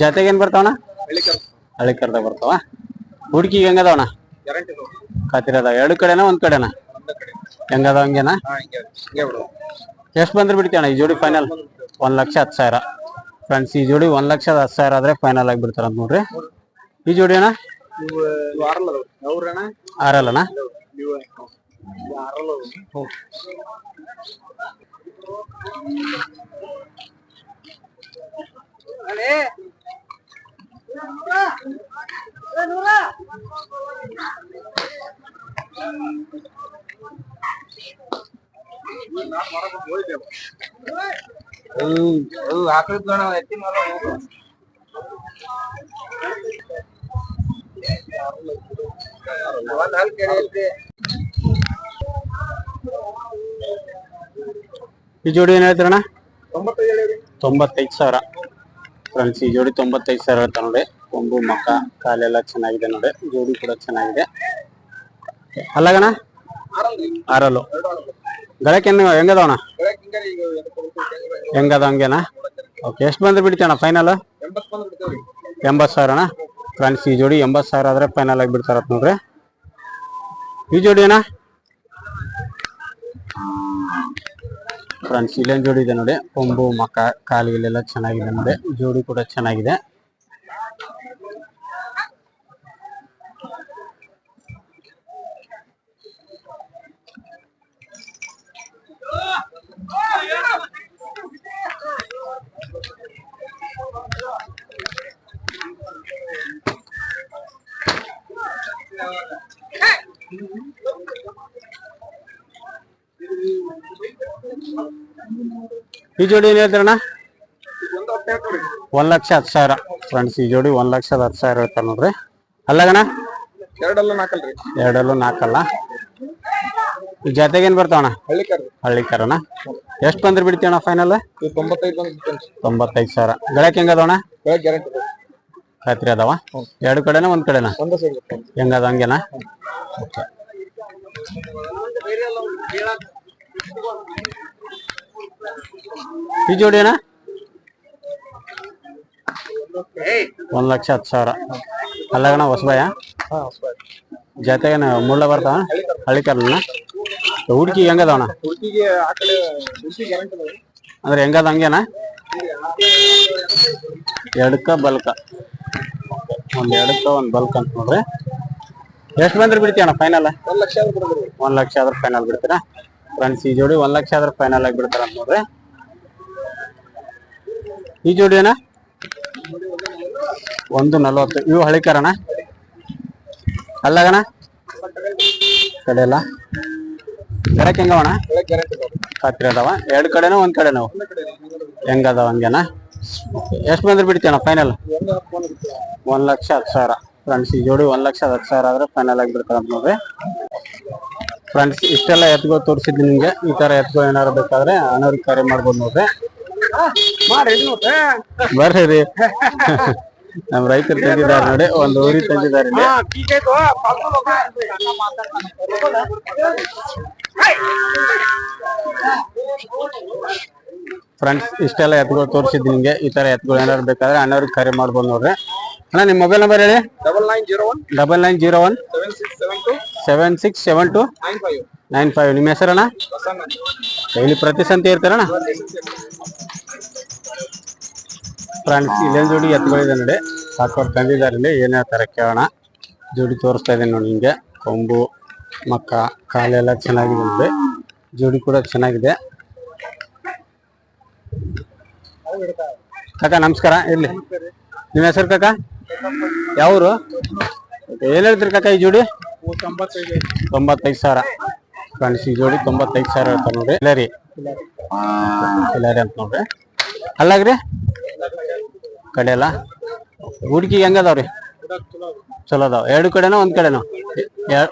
[SPEAKER 1] ಜಾತೆಗೆ ಏನ್ ಬರ್ತಾವಣ ಹಳ್ಳಿ ಕರ್ದಾಗ ಬರ್ತಾವ ಹುಡುಕಿಗೆ ಹೆಂಗದವಣ
[SPEAKER 2] ಗ್ಯಾರಂಟಿ
[SPEAKER 1] ಕಾತಿರದ. ಎರಡು ಕಡೆನಾ ಒಂದ್ ಕಡೆನಾ? ಹೆಂಗದ ಹಂಗೇನಾ? ಎಷ್ಟು ಬಂದ್ರೆ ಬಿಡ್ತೀಯಣ್ಣ ಈ ಜೋಡಿ ಫೈನಲ್ ಒಂದ್ ಲಕ್ಷ ಹತ್ತು ಸಾವಿರ. ಫ್ರೆಂಡ್ಸ್ ಈ ಜೋಡಿ ಒಂದ್ ಲಕ್ಷದ ಹತ್ತು ಸಾವಿರ ಆದ್ರೆ ಫೈನಲ್ ಆಗಿ ಬಿಡ್ತಾರ ಅಂತ ನೋಡ್ರಿ. ಈ ಜೋಡಿ ಅಣ್ಣ? ಆರಲ್ಲಣ್ಣ
[SPEAKER 2] ಇವು ಇವು ಆರಲ್ಲ ಅದಾವು ಅದು ಆಕಳಿದ್ ನೋಡ ಎತ್ತಿನ ಹೊಲ ಹೋಗು. ಒಂದ್ ಹಲ್.
[SPEAKER 1] ಈ ಜೋಡಿ ಏನ್ ಅಣ್ಣ
[SPEAKER 2] ತೊಂಬತ್ತೈದು
[SPEAKER 1] ಸಾವಿರ. ಫ್ರೆಂಡ್ಸ್ ಈ ಜೋಡಿ ತೊಂಬತ್ತೈದು ಸಾವಿರ ಹೇಳ್ತಾರೆ ನೋಡಿ. ಕೊಂಬು ಮಕ್ಕ ಕಾಲೆಲ್ಲ ಚೆನ್ನಾಗಿದೆ ನೋಡಿ. ಜೋಡಿ ಕೂಡ ಚೆನ್ನಾಗಿದೆ. ಅಲ್ಲಗಣ? ಆರಲ್ಲು.
[SPEAKER 2] ಎರಡು ಆರಲ್ಲ.
[SPEAKER 1] ಗಳಕ್ಕೆ ಹೆಂಗದವಣ
[SPEAKER 2] ಬೆಳಗ್ಗೆ ಹಿಂಗಾರಿ ಈಗ ಎದಕ್ ಹೋಗ್ತೀವಿ, ಹೆಂಗ್ ಹೆಂಗ್
[SPEAKER 1] ಹೆಂಗದ ಹಂಗೇನಾ? ಓಕೆ ಎಷ್ಟು ಬಂದ್ರೆ ಬಿಡ್ತೇನ ಫೈನಲ್
[SPEAKER 2] ಎಂಬತ್ತ್
[SPEAKER 1] ಸಾವಿರನ? ಫ್ರೆಂಡ್ಸ್ ಈ ಜೋಡಿ ಎಂಬತ್ತು ಸಾವಿರ ಆದ್ರೆ ಫೈನಲ್ ಆಗಿ ಬಿಡ್ತಾರತ್ ನೋಡ್ರಿ. ಈ ಜೋಡಿ ಅಣ್ಣ ಫ್ರೆಂಡ್ಸ್ ಇಲ್ಲೊಂದು ಜೋಡಿ ಇದೆ ನೋಡಿ. ಕೊಂಬು ಮಕ್ಕ ಕಾಲಿಗೆಲ್ಲ ಚೆನ್ನಾಗಿದೆ ನೋಡಿ. ಜೋಡಿ ಕೂಡ ಚೆನ್ನಾಗಿದೆ. ಈ ಜೋಡಿ ಏನ್ ಹೇಳ್ತಾರಣ್ಣ
[SPEAKER 2] ಒಂದು
[SPEAKER 1] ಲಕ್ಷ ಹತ್ತು ಸಾವಿರ. ಫ್ರೆಂಡ್ಸ್ ಈ ಜೋಡಿ ಒಂದ್ ಲಕ್ಷದ ಹತ್ತು ಸಾವಿರ ಹೇಳ್ತಾರ ನೋಡ್ರಿ. ಅಲ್ಲಗಣ
[SPEAKER 2] ಎರಡಲ್ಲೂ ನಾಲ್ಕಲ್ರಿ
[SPEAKER 1] ಎರಡಲ್ಲೂ ನಾಲ್ಕಲ್ಲ ಈ ಜೊತೆಗೆ ಏನ್ ಬರ್ತಾವಣ್ಣ?
[SPEAKER 2] ಹಳ್ಳಿ
[SPEAKER 1] ಕರಣ ಎಷ್ಟು ಬಂದ್ರೆ ಬಿಡ್ತೀವಣ್ಣ ಫೈನಲ್
[SPEAKER 2] ಇದು ತೊಂಬತ್ತೈದು
[SPEAKER 1] ಸಾವಿರ. ಗಳಕ್ ಹೆಂಗ
[SPEAKER 2] ಬೆಳಗ್ಗೆ ಗ್ಯಾರಂಟಿ.
[SPEAKER 1] ಖಾತ್ರಿ ಅದಾವ? ಎರಡು ಕಡೆನ ಒಂದ್ ಕಡೆನ?
[SPEAKER 2] ಒಂದೇ ಅದ
[SPEAKER 1] ಹೆಂಗದ ಹಂಗೇನಾ? ಈ ಜೋಡಿ ಅಣ್ಣ? ಒಂದ್ ಲಕ್ಷ ಹತ್ತು ಸಾವಿರ. ಅಲ್ಲಗಣ ಹೊಸಬಾಯ
[SPEAKER 2] ಹಾ
[SPEAKER 1] ಜೊತೆಗೇನ ಮುಳ್ಳ ಬರ್ತಾವ? ಹಳ್ಳಿ ಕರ್ನ ಹೆಂಗದವಣ
[SPEAKER 2] ಹುಡುಗಿ ಅದಾವ.
[SPEAKER 1] ಅಂದ್ರೆ ಹೆಂಗದ ಹಂಗೇನ? ಎಡಕ್ಕ ಬಲ್ಕ. ಒಂದ್ ಎಡಕ್ಕ ಒಂದ್ ಬಲ್ಕ್ ಅಂತ ನೋಡ್ರಿ. ಎಷ್ಟು ಬಂದ್ರೆ ಬಿಡ್ತೀಯಣ್ಣ ಫೈನಲ್.
[SPEAKER 2] ಒಂದ್ ಲಕ್ಷ ಆದ್ರೆ
[SPEAKER 1] ಫೈನಲ್ ಬಿಡ್ತೀರಾ? ಫ್ರೆಂಡ್ಸ್ ಈ ಜೋಡಿ ಒಂದ್ ಲಕ್ಷ ಆದ್ರೆ ಫೈನಲ್ ಆಗಿ ಬಿಡ್ತಾರ ಅಂತ ನೋಡ್ರಿ. ಈ ಜೋಡಿ ಏನ ಒಂದು ನಲ್ವತ್ತು. ಇವು ಹಳಿಕರಣ ಅಲ್ಲಗಣ ಕಡೆ ಎಲ್ಲ ಗಡಕ್ ಹೆಂಗವಣ ಖಾತ್ರಿ ಅದಾವ ಎರಡು ಕಡೆನೂ ಒಂದ್ ಕಡೆ ನಾವು ಹೆಂಗದಾವ ಹಂಗೆನ? ಎಷ್ಟು ಬಂದ್ರೆ ಬಿಡ್ತೀಯಣ್ಣ ಫೈನಲ್ ಒಂದ್ ಲಕ್ಷ ಹತ್ತು ಸಾವಿರ. ಫ್ರೆಂಡ್ಸ್ ಈ ಜೋಡಿ ಒಂದ್ ಲಕ್ಷ ಹತ್ತು ಸಾವಿರ ಆದ್ರೆ ಫೈನಲ್ ಆಗಿ ಬಿಡ್ತಾರ ನೋಡ್ರಿ. ಫ್ರೆಂಡ್ಸ್ ಇಷ್ಟೆಲ್ಲ ಎತ್ಗೋ ತೋರಿಸಿದ್ವಿ ನಿಮ್ಗೆ. ಈ ತರ ಎತ್ಗೋ ಏನಾರು ಬೇಕಾದ್ರೆ ಅಣ್ಣವ್ರಿಗೆ ಕರೆ ಮಾಡ್ಬೋದು ನೋಡ್ರಿ. ಬರ್ರಿ ರೀ ನಮ್ ರೈತರು ತಂದಿದ್ದಾರೆ ನೋಡಿ ಒಂದು ಊರಿ ತಂದಿದ್ದಾರೆ ಫ್ರೆಂಡ್ಸ್ ಇಷ್ಟೆಲ್ಲ ಎತ್ಗಳು ತೋರಿಸಿದ್ ನಿಮ್ಗೆ. ಈ ತರ ಎತ್ಗಳು ಏನಾದ್ರು ಬೇಕಾದ್ರೆ ಅಣ್ಣವ್ರಿಗೆ ಕರೆ ಮಾಡ್ಬೋದು ನೋಡ್ರಿ. ಅಣ್ಣ ನಿಮ್ ಮೊಬೈಲ್ ನಂಬರ್ ಹೇಳಿ?
[SPEAKER 2] Double nine zero one.
[SPEAKER 1] Double nine zero one.
[SPEAKER 2] Seven six seven two.
[SPEAKER 1] Seven six seven two.
[SPEAKER 2] Nine five.
[SPEAKER 1] Nine ನಿಮ್ಮ ಹೆಸರಣ್ಣ? ಡೈಲಿ ಪ್ರತಿ ಸಂತೆ ಇರ್ತಾರಣ್ಣ? ಫ್ರೆಂಡ್ಸ್ ಇಲ್ಲೊಂದು ಜೋಡಿ ಎತ್ತುಗಳಿದೆ ನೋಡಿ. ಸಾಕವ್ರು ತಂದಿದ್ದಾರೆ ಇಲ್ಲಿ. ಏನ್ ಹೇಳ್ತಾರೆ ಕೇಳೋಣ. ಜೋಡಿ ತೋರಿಸ್ತಾ ಇದ್ದೀನಿ ನೋಡಿ ನಿಮಗೆ. ಕೊಂಬು, ಮಕ್ಕ, ಕಾಲೆಲ್ಲ ಚೆನ್ನಾಗಿದೆ ನೋಡಿ ಜೋಡಿ ಕೂಡ ಚೆನ್ನಾಗಿದೆ. ಕಾಕ, ನಮಸ್ಕಾರ. ಇರ್ಲಿ. ನಿಮ್ಮ ಹೆಸರು ಕಾಕ? ಯಾವರು? ಏನ್ ಹೇಳ್ತೀರಿ ಕಾಕ ಈ ಜೋಡಿ? ತೊಂಬತ್ತೈದು ಸಾವಿರ. ಫ್ರೆಂಡ್ಸ್, ಈ ಜೋಡಿ ತೊಂಬತ್ತೈದು ಸಾವಿರ ಹೇಳ್ತಾರೆ ನೋಡ್ರಿ ಇಲ್ಲರಿ ಇಲ್ಲರಿ ಅಂತ ನೋಡ್ರಿ. ಅಲ್ಲಾಗ್ರಿ? ಕಡೆ ಎಲ್ಲ ಹುಡುಕಿ ಹೆಂಗದವ್ರಿ? ಚಲೋ ಅದಾವ ಎರಡು ಕಡೆನ ಒಂದ್ ಕಡೆನ?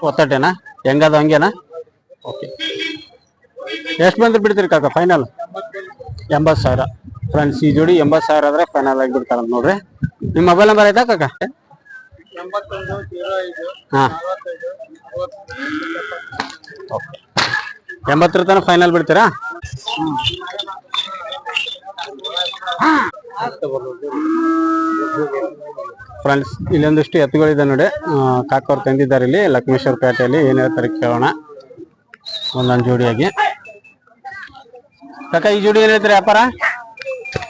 [SPEAKER 1] ಒತ್ತಟೇನಾ ಹೆಂಗದ ಹಂಗೇನಾ? ಓಕೆ. ಎಷ್ಟು ಬಂದ್ರೆ ಬಿಡ್ತೀರಿ ಕಾಕ ಫೈನಲ್ ಎಂಬತ್ತು ಸಾವಿರ. ಫ್ರೆಂಡ್ಸ್ ಈ ಜೋಡಿ ಎಂಬತ್ತು ಸಾವಿರ ಆದ್ರೆ ಫೈನಲ್ ಆಗಿ ಬಿಡ್ತಾರ ನೋಡ್ರಿ. ನಿಮ್ಮ ಮೊಬೈಲ್ ನಂಬರ್ ಆಯ್ತಾ ಕಾಕ? ಓಕೆ. ಎಂಬತ್ತರ ತನಕ ಫೈನಲ್ ಬಿಡ್ತೀರಾ? ಫ್ರೆಂಡ್ಸ್ ಇಲ್ಲೊಂದಿಷ್ಟು ಎತ್ತುಗಳಿದೆ ನೋಡಿ. ಕಾಕೋರ್ ತಂದಿದ್ದಾರೆ ಇಲ್ಲಿ. ಲಕ್ಷ್ಮೇಶ್ವರ ಪೇಟೆಯಲ್ಲಿ ಏನ್ ಹೇಳ್ತಾರೆ ಕೇಳೋಣ. ಒಂದೊಂದು ಜೋಡಿಯಾಗಿ. ಕಾಕ ಈ ಜೋಡಿ ಏನ್ ಹೇಳ್ತಾರೆ ವ್ಯಾಪಾರ?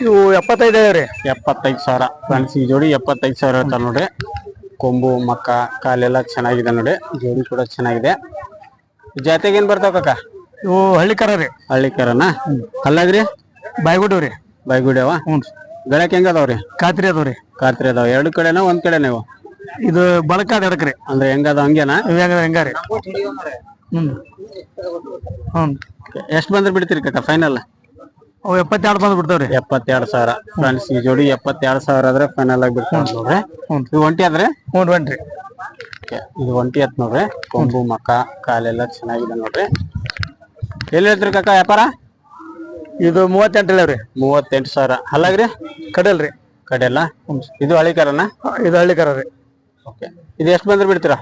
[SPEAKER 3] ಇವು ಎಪ್ಪತ್ತೈದು ರೀ.
[SPEAKER 1] ಎಪ್ಪತ್ತೈದು ಸಾವಿರ. ಫ್ರೆಂಡ್ಸ್ ಈ ಜೋಡಿ ಎಪ್ಪತ್ತೈದು ಸಾವಿರ ಹೇಳ್ತಾರೆ ನೋಡ್ರಿ ಕೊಂಬು ಮಕ್ಕ ಕಾಲೆಲ್ಲ ಚೆನ್ನಾಗಿದೆ ನೋಡಿ. ಜೋಡಿ ಕೂಡ ಚೆನ್ನಾಗಿದೆ. ಜಾತಿಗೆ ಏನ್ ಬರ್ತಾವ ಕಾಕ?
[SPEAKER 3] ಇವು ಹಳ್ಳಿಕರ ರೀ.
[SPEAKER 1] ಹಳ್ಳಿ ಕರನ ಅಲ್ಲಾಗ್ರಿ
[SPEAKER 3] ಬಾಯ್ಗುಡು ರೀ. ಹ್ಞೂ
[SPEAKER 1] ಗಳಕ್ ಹೆಂಗ ಅದಾವ್ರಿ?
[SPEAKER 3] ಖಾತ್ರಿ ಅದಾವ್ರಿ
[SPEAKER 1] ಖಾತ್ರಿ ಅದಾವ. ಎರಡು ಕಡೆನ ಒಂದ್ ಕಡೆ ನೀವು
[SPEAKER 3] ಇದು ಬಳಕಾದ ಎಡಕ್ರಿ.
[SPEAKER 1] ಅಂದ್ರೆ ಹೆಂಗ ಹಂಗೇನ
[SPEAKER 3] ಹಂಗೇನಾ? ಹೆಂಗ ಹೆಂಗ ರೀ? ಹ್ಮ್.
[SPEAKER 1] ಎಷ್ಟ್ ಬಂದ್ರೆ ಬಿಡ್ತೀರಿ ಕಾಕ ಫೈನಲ್
[SPEAKER 3] ಅವು ಎಪ್ಪತ್ತೆರಡು ಬಂದು ಬಿಡ್ತಾವ್ರಿ
[SPEAKER 1] ಎಪ್ಪತ್ತೆರಡು ಸಾವಿರ. ಫ್ರೆಂಡ್ಸ್ ಈ ಜೋಡಿ ಎಪ್ಪತ್ತೆರಡು ಸಾವಿರ ಆದ್ರೆ ಫೈನಲ್ ಆಗಿ ಬಿಡ್ತಾವ ನೋಡ್ರಿ.
[SPEAKER 3] ಹ್ಞೂ
[SPEAKER 1] ಇದು ಒಂಟಿ ಆದ್ರೆ?
[SPEAKER 3] ಹ್ಞೂ ಬನ್ರಿ
[SPEAKER 1] ಇದು ಒಂಟಿ ಅತ್ ನೋಡ್ರಿ. ಕೊಂಬು ಮಕ್ಕ ಕಾಲೆಲ್ಲ ಚೆನ್ನಾಗಿದೆ ನೋಡ್ರಿ. ಎಲ್ಲಿ ಹೇಳ್ತೀರಿ ಕಾಕ ವ್ಯಾಪಾರ?
[SPEAKER 3] ಇದು ಮೂವತ್ತೆಂಟು ರೀ?
[SPEAKER 1] ಮೂವತ್ತೆಂಟು ಸಾವಿರ. ಅಲ್ಲಾಗ್ರಿ?
[SPEAKER 3] ಕಡೆಯಲ್ ರೀ
[SPEAKER 1] ಕಡೆಯಲ್ಲ ಇದು ಹಳಿಕರನ
[SPEAKER 3] ಇದು ಹಳ್ಳಿ ಕರ ರೀ.
[SPEAKER 1] ಓಕೆ. ಇದು ಎಷ್ಟು ಬಂದ್ರೆ ಬಿಡ್ತೀರಾ?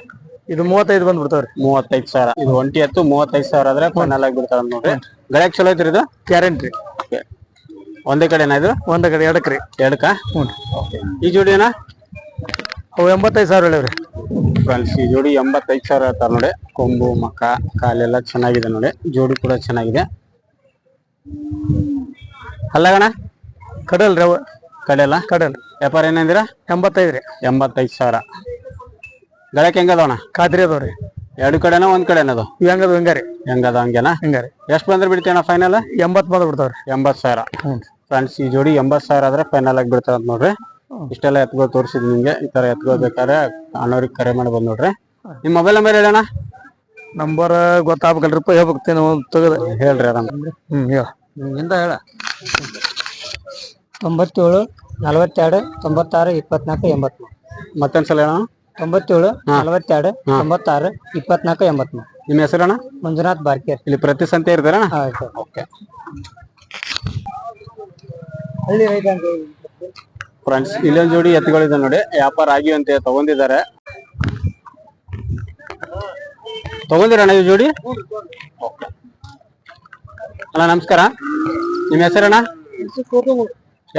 [SPEAKER 3] ಇದು ಮೂವತ್ತೈದು ಬಂದ್ ಬಿಡ್ತಾವ್ರಿ.
[SPEAKER 1] ಮೂವತ್ತೈದು ಸಾವಿರ. ಇದು ಒಂಟಿ ಹತ್ತು ಮೂವತ್ತೈದು ಸಾವಿರ ಆದ್ರೆ ಫೈನಲ್ ಆಗಿ ಬಿಡ್ತಾರ ನೋಡ್ರಿ. ಗಳಕ್ ಚಲೋ ಐತ್ರಿ ಇದು?
[SPEAKER 3] ಗ್ಯಾರಂಟಿ.
[SPEAKER 1] ಓಕೆ. ಒಂದೇ ಕಡೆನಾ ಇದು?
[SPEAKER 3] ಒಂದೇ ಕಡೆ ಎಡಕ್ ರೀ.
[SPEAKER 1] ಎಡಕ
[SPEAKER 3] ಹ್ಞೂ
[SPEAKER 1] ಈ ಜೋಡಿನ
[SPEAKER 3] ಅವು ಎಂಬತ್ತೈದು ಸಾವಿರ ಹೇಳವ್ರಿ
[SPEAKER 1] ಫ್ರೆಂಡ್ಸ್ ಈ ಜೋಡಿ ಎಂಬತ್ತೈದು ಸಾವಿರ ಹೇಳ್ತಾರೆ ನೋಡಿ. ಕೊಂಬು ಮಕ್ಕ ಕಾಲೆಲ್ಲ ಚೆನ್ನಾಗಿದೆ ನೋಡಿ. ಜೋಡಿ ಕೂಡ ಚೆನ್ನಾಗಿದೆ. ಅಲ್ಲಗಣ
[SPEAKER 3] ಕಡಲ್ ರೀ ಅವು
[SPEAKER 1] ಕಡಲ
[SPEAKER 3] ಕಡಲ್.
[SPEAKER 1] ವ್ಯಾಪಾರ ಏನಂದಿರ?
[SPEAKER 3] ಎಂಬತ್ತೈದು ರೀ
[SPEAKER 1] ಎಂಬತ್ತೈದು ಸಾವಿರ. ಗಳಕ್ಕೆ ಹೆಂಗದವಣ
[SPEAKER 3] ಖಾತ್ರಿ ಅದಾವ ರೀ.
[SPEAKER 1] ಎರಡು ಕಡೆನೋ ಒಂದ್ ಕಡೆನ
[SPEAKER 3] ಅದು? ಹೆಂಗದ ಹೆಂಗ ರೀ
[SPEAKER 1] ಹೆಂಗದ ಹಂಗೇನಾ?
[SPEAKER 3] ಹೆಂಗ ರೀ
[SPEAKER 1] ಎಷ್ಟು ಬಂದ್ರೆ ಬಿಡ್ತೇನ ಫೈನಲ್
[SPEAKER 3] ಎಂಬತ್ ಬಂದು ಬಿಡ್ತಾವ್ರಿ
[SPEAKER 1] ಎಂಬತ್ತು ಸಾವಿರ. ಫ್ರೆಂಡ್ಸ್ ಈ ಜೋಡಿ ಎಂಬತ್ತು ಸಾವಿರ ಆದ್ರೆ ಫೈನಲ್ ಆಗಿ ಬಿಡ್ತಾರ ನೋಡ್ರಿ. ಇಷ್ಟೆಲ್ಲ ಎತ್ಗಳು ತೋರಿಸಿದ್ ನಿಮ್ಗೆ. ಈ ತರ ಎತ್ಗಳು ಬೇಕಾದ್ರೆ ಅಣ್ಣವ್ರಿಗೆ ಕರೆ ಮಾಡಿ ಬಂದ್ ನೋಡ್ರಿ. ನಿಮ್ ಮೊಬೈಲ್ ನಂಬರ್ ಹೇಳೋಣ
[SPEAKER 3] ನಂಬರ್ ಗೊತ್ತಾಗ್ಬೇಕಲ್ರಿಪ್ಪ ಹೇಳ್ಬೇಕು ನಾವು ತೆಗದ.
[SPEAKER 1] ಹೇಳ್ರಿ
[SPEAKER 3] ಹ್ಮ್ ಹೇಳ.
[SPEAKER 1] ಇಂದ ಹೇಳ.
[SPEAKER 3] ತೊಂಬತ್ತೇಳು ನಲವತ್ತೆರಡು ತೊಂಬತ್ತಾರು ಇಪ್ಪತ್ನಾಲ್ಕು ಎಂಬತ್ಮೂರು.
[SPEAKER 1] ಮತ್ತೊಂದ್ಸಲ ಹೇಳೋಣ
[SPEAKER 3] ತೊಂಬತ್ತೇಳು ನಲವತ್ತೆರಡು ತೊಂಬತ್ತಾರು ಇಪ್ಪತ್ನಾಲ್ಕು ಎಂಬತ್ಮೂರು.
[SPEAKER 1] ನಿಮ್ಮ ಹೆಸರಣ
[SPEAKER 3] ಮಂಜುನಾಥ್ ಬಾರ್ಕೇರ್.
[SPEAKER 1] ಇಲ್ಲಿ ಪ್ರತಿ ಸಂತೆ ಇರ್ತಾರಣ್ಣ? ಓಕೆ.
[SPEAKER 3] ಹಳ್ಳಿ ರೈತ
[SPEAKER 1] ಫ್ರೆಂಡ್ಸ್ ಇಲ್ಲೊಂದ್ ಜೋಡಿ ಎತ್ತುಗಳಿದೆ ನೋಡಿ. ವ್ಯಾಪಾರ ಆಗಿ ಅಂತ ತಗೊಂಡಿದ್ದಾರೆ. ತಗೊಂಡಿರಣ್ಣ ಈ ಜೋಡಿ. ಅಣ್ಣ, ನಮಸ್ಕಾರ. ನಿಮ್ಮ ಹೆಸರಣ್ಣ?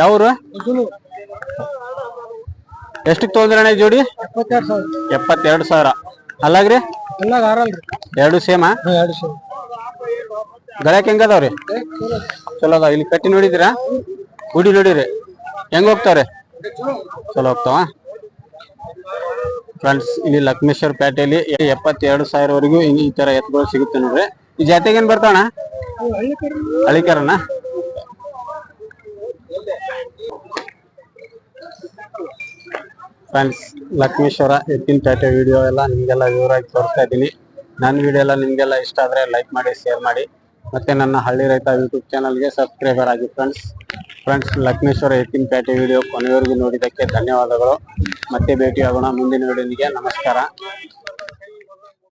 [SPEAKER 1] ಯಾವೂರು? ಎಷ್ಟಕ್ಕೆ ತಗೊಂದಿರಣ್ಣ ಈ ಜೋಡಿ?
[SPEAKER 3] ಎಪ್ಪತ್ತೆರಡು ಸಾವಿರ.
[SPEAKER 1] ಅಲ್ಲಾಗ್ರಿ? ಎರಡು ಸೇಮಾ? ಗಳಕ್ ಹೆಂಗದಾವ್ರಿ ಚಲೋ ಅದಾವ. ಇಲ್ಲಿ ಕಟ್ಟಿ ನೋಡಿದಿರಾ ಗುಡಿ ನೋಡಿರಿ. ಹೆಂಗ್ ಹೋಗ್ತಾವ್ರಿ? ಚಲೋ ಹೋಗ್ತಾವ. ಫ್ರೆಂಡ್ಸ್, ಇಲ್ಲಿ ಲಕ್ಷ್ಮೇಶ್ವರ ಪೇಟೆಯಲ್ಲಿ ಎಪ್ಪತ್ತೆರಡು ಸಾವಿರವರೆಗೂ ಈ ತರ ಎತ್ತುಗಳು ಸಿಗುತ್ತೆ ನೋಡ್ರಿ. ಈ ಜಾತಿಗೆ ಏನ್ ಬರ್ತಾವಣ ಹಳಿಕರಣ ಫ್ರೆಂಡ್ಸ್, ಲಕ್ಷ್ಮೇಶ್ವರ ಎತ್ತಿನ ಪೇಟೆ ವಿಡಿಯೋ ಎಲ್ಲ ನಿಮಗೆಲ್ಲ ವಿವರವಾಗಿ ತೋರಿಸ್ತಾ ಇದ್ದೀನಿ. ನನ್ನ ವಿಡಿಯೋ ಎಲ್ಲ ನಿಮಗೆಲ್ಲ ಇಷ್ಟ ಆದರೆ ಲೈಕ್ ಮಾಡಿ ಶೇರ್ ಮಾಡಿ. ಮತ್ತೆ ನನ್ನ ಹಳ್ಳಿ ರೈತ ಯೂಟ್ಯೂಬ್ ಚಾನಲ್ಗೆ ಸಬ್ಸ್ಕ್ರೈಬರ್ ಆಗಿ ಫ್ರೆಂಡ್ಸ್ ಫ್ರೆಂಡ್ಸ್ ಲಕ್ಷ್ಮೇಶ್ವರ ಎತ್ತಿನ ಪೇಟೆ ವಿಡಿಯೋ ಕೊನೆಯವರೆಗೂ ನೋಡಿದ್ದಕ್ಕೆ ಧನ್ಯವಾದಗಳು. ಮತ್ತೆ ಭೇಟಿಯಾಗೋಣ ಮುಂದಿನ ವಿಡಿಯೋನಿಗೆ ನಮಸ್ಕಾರ.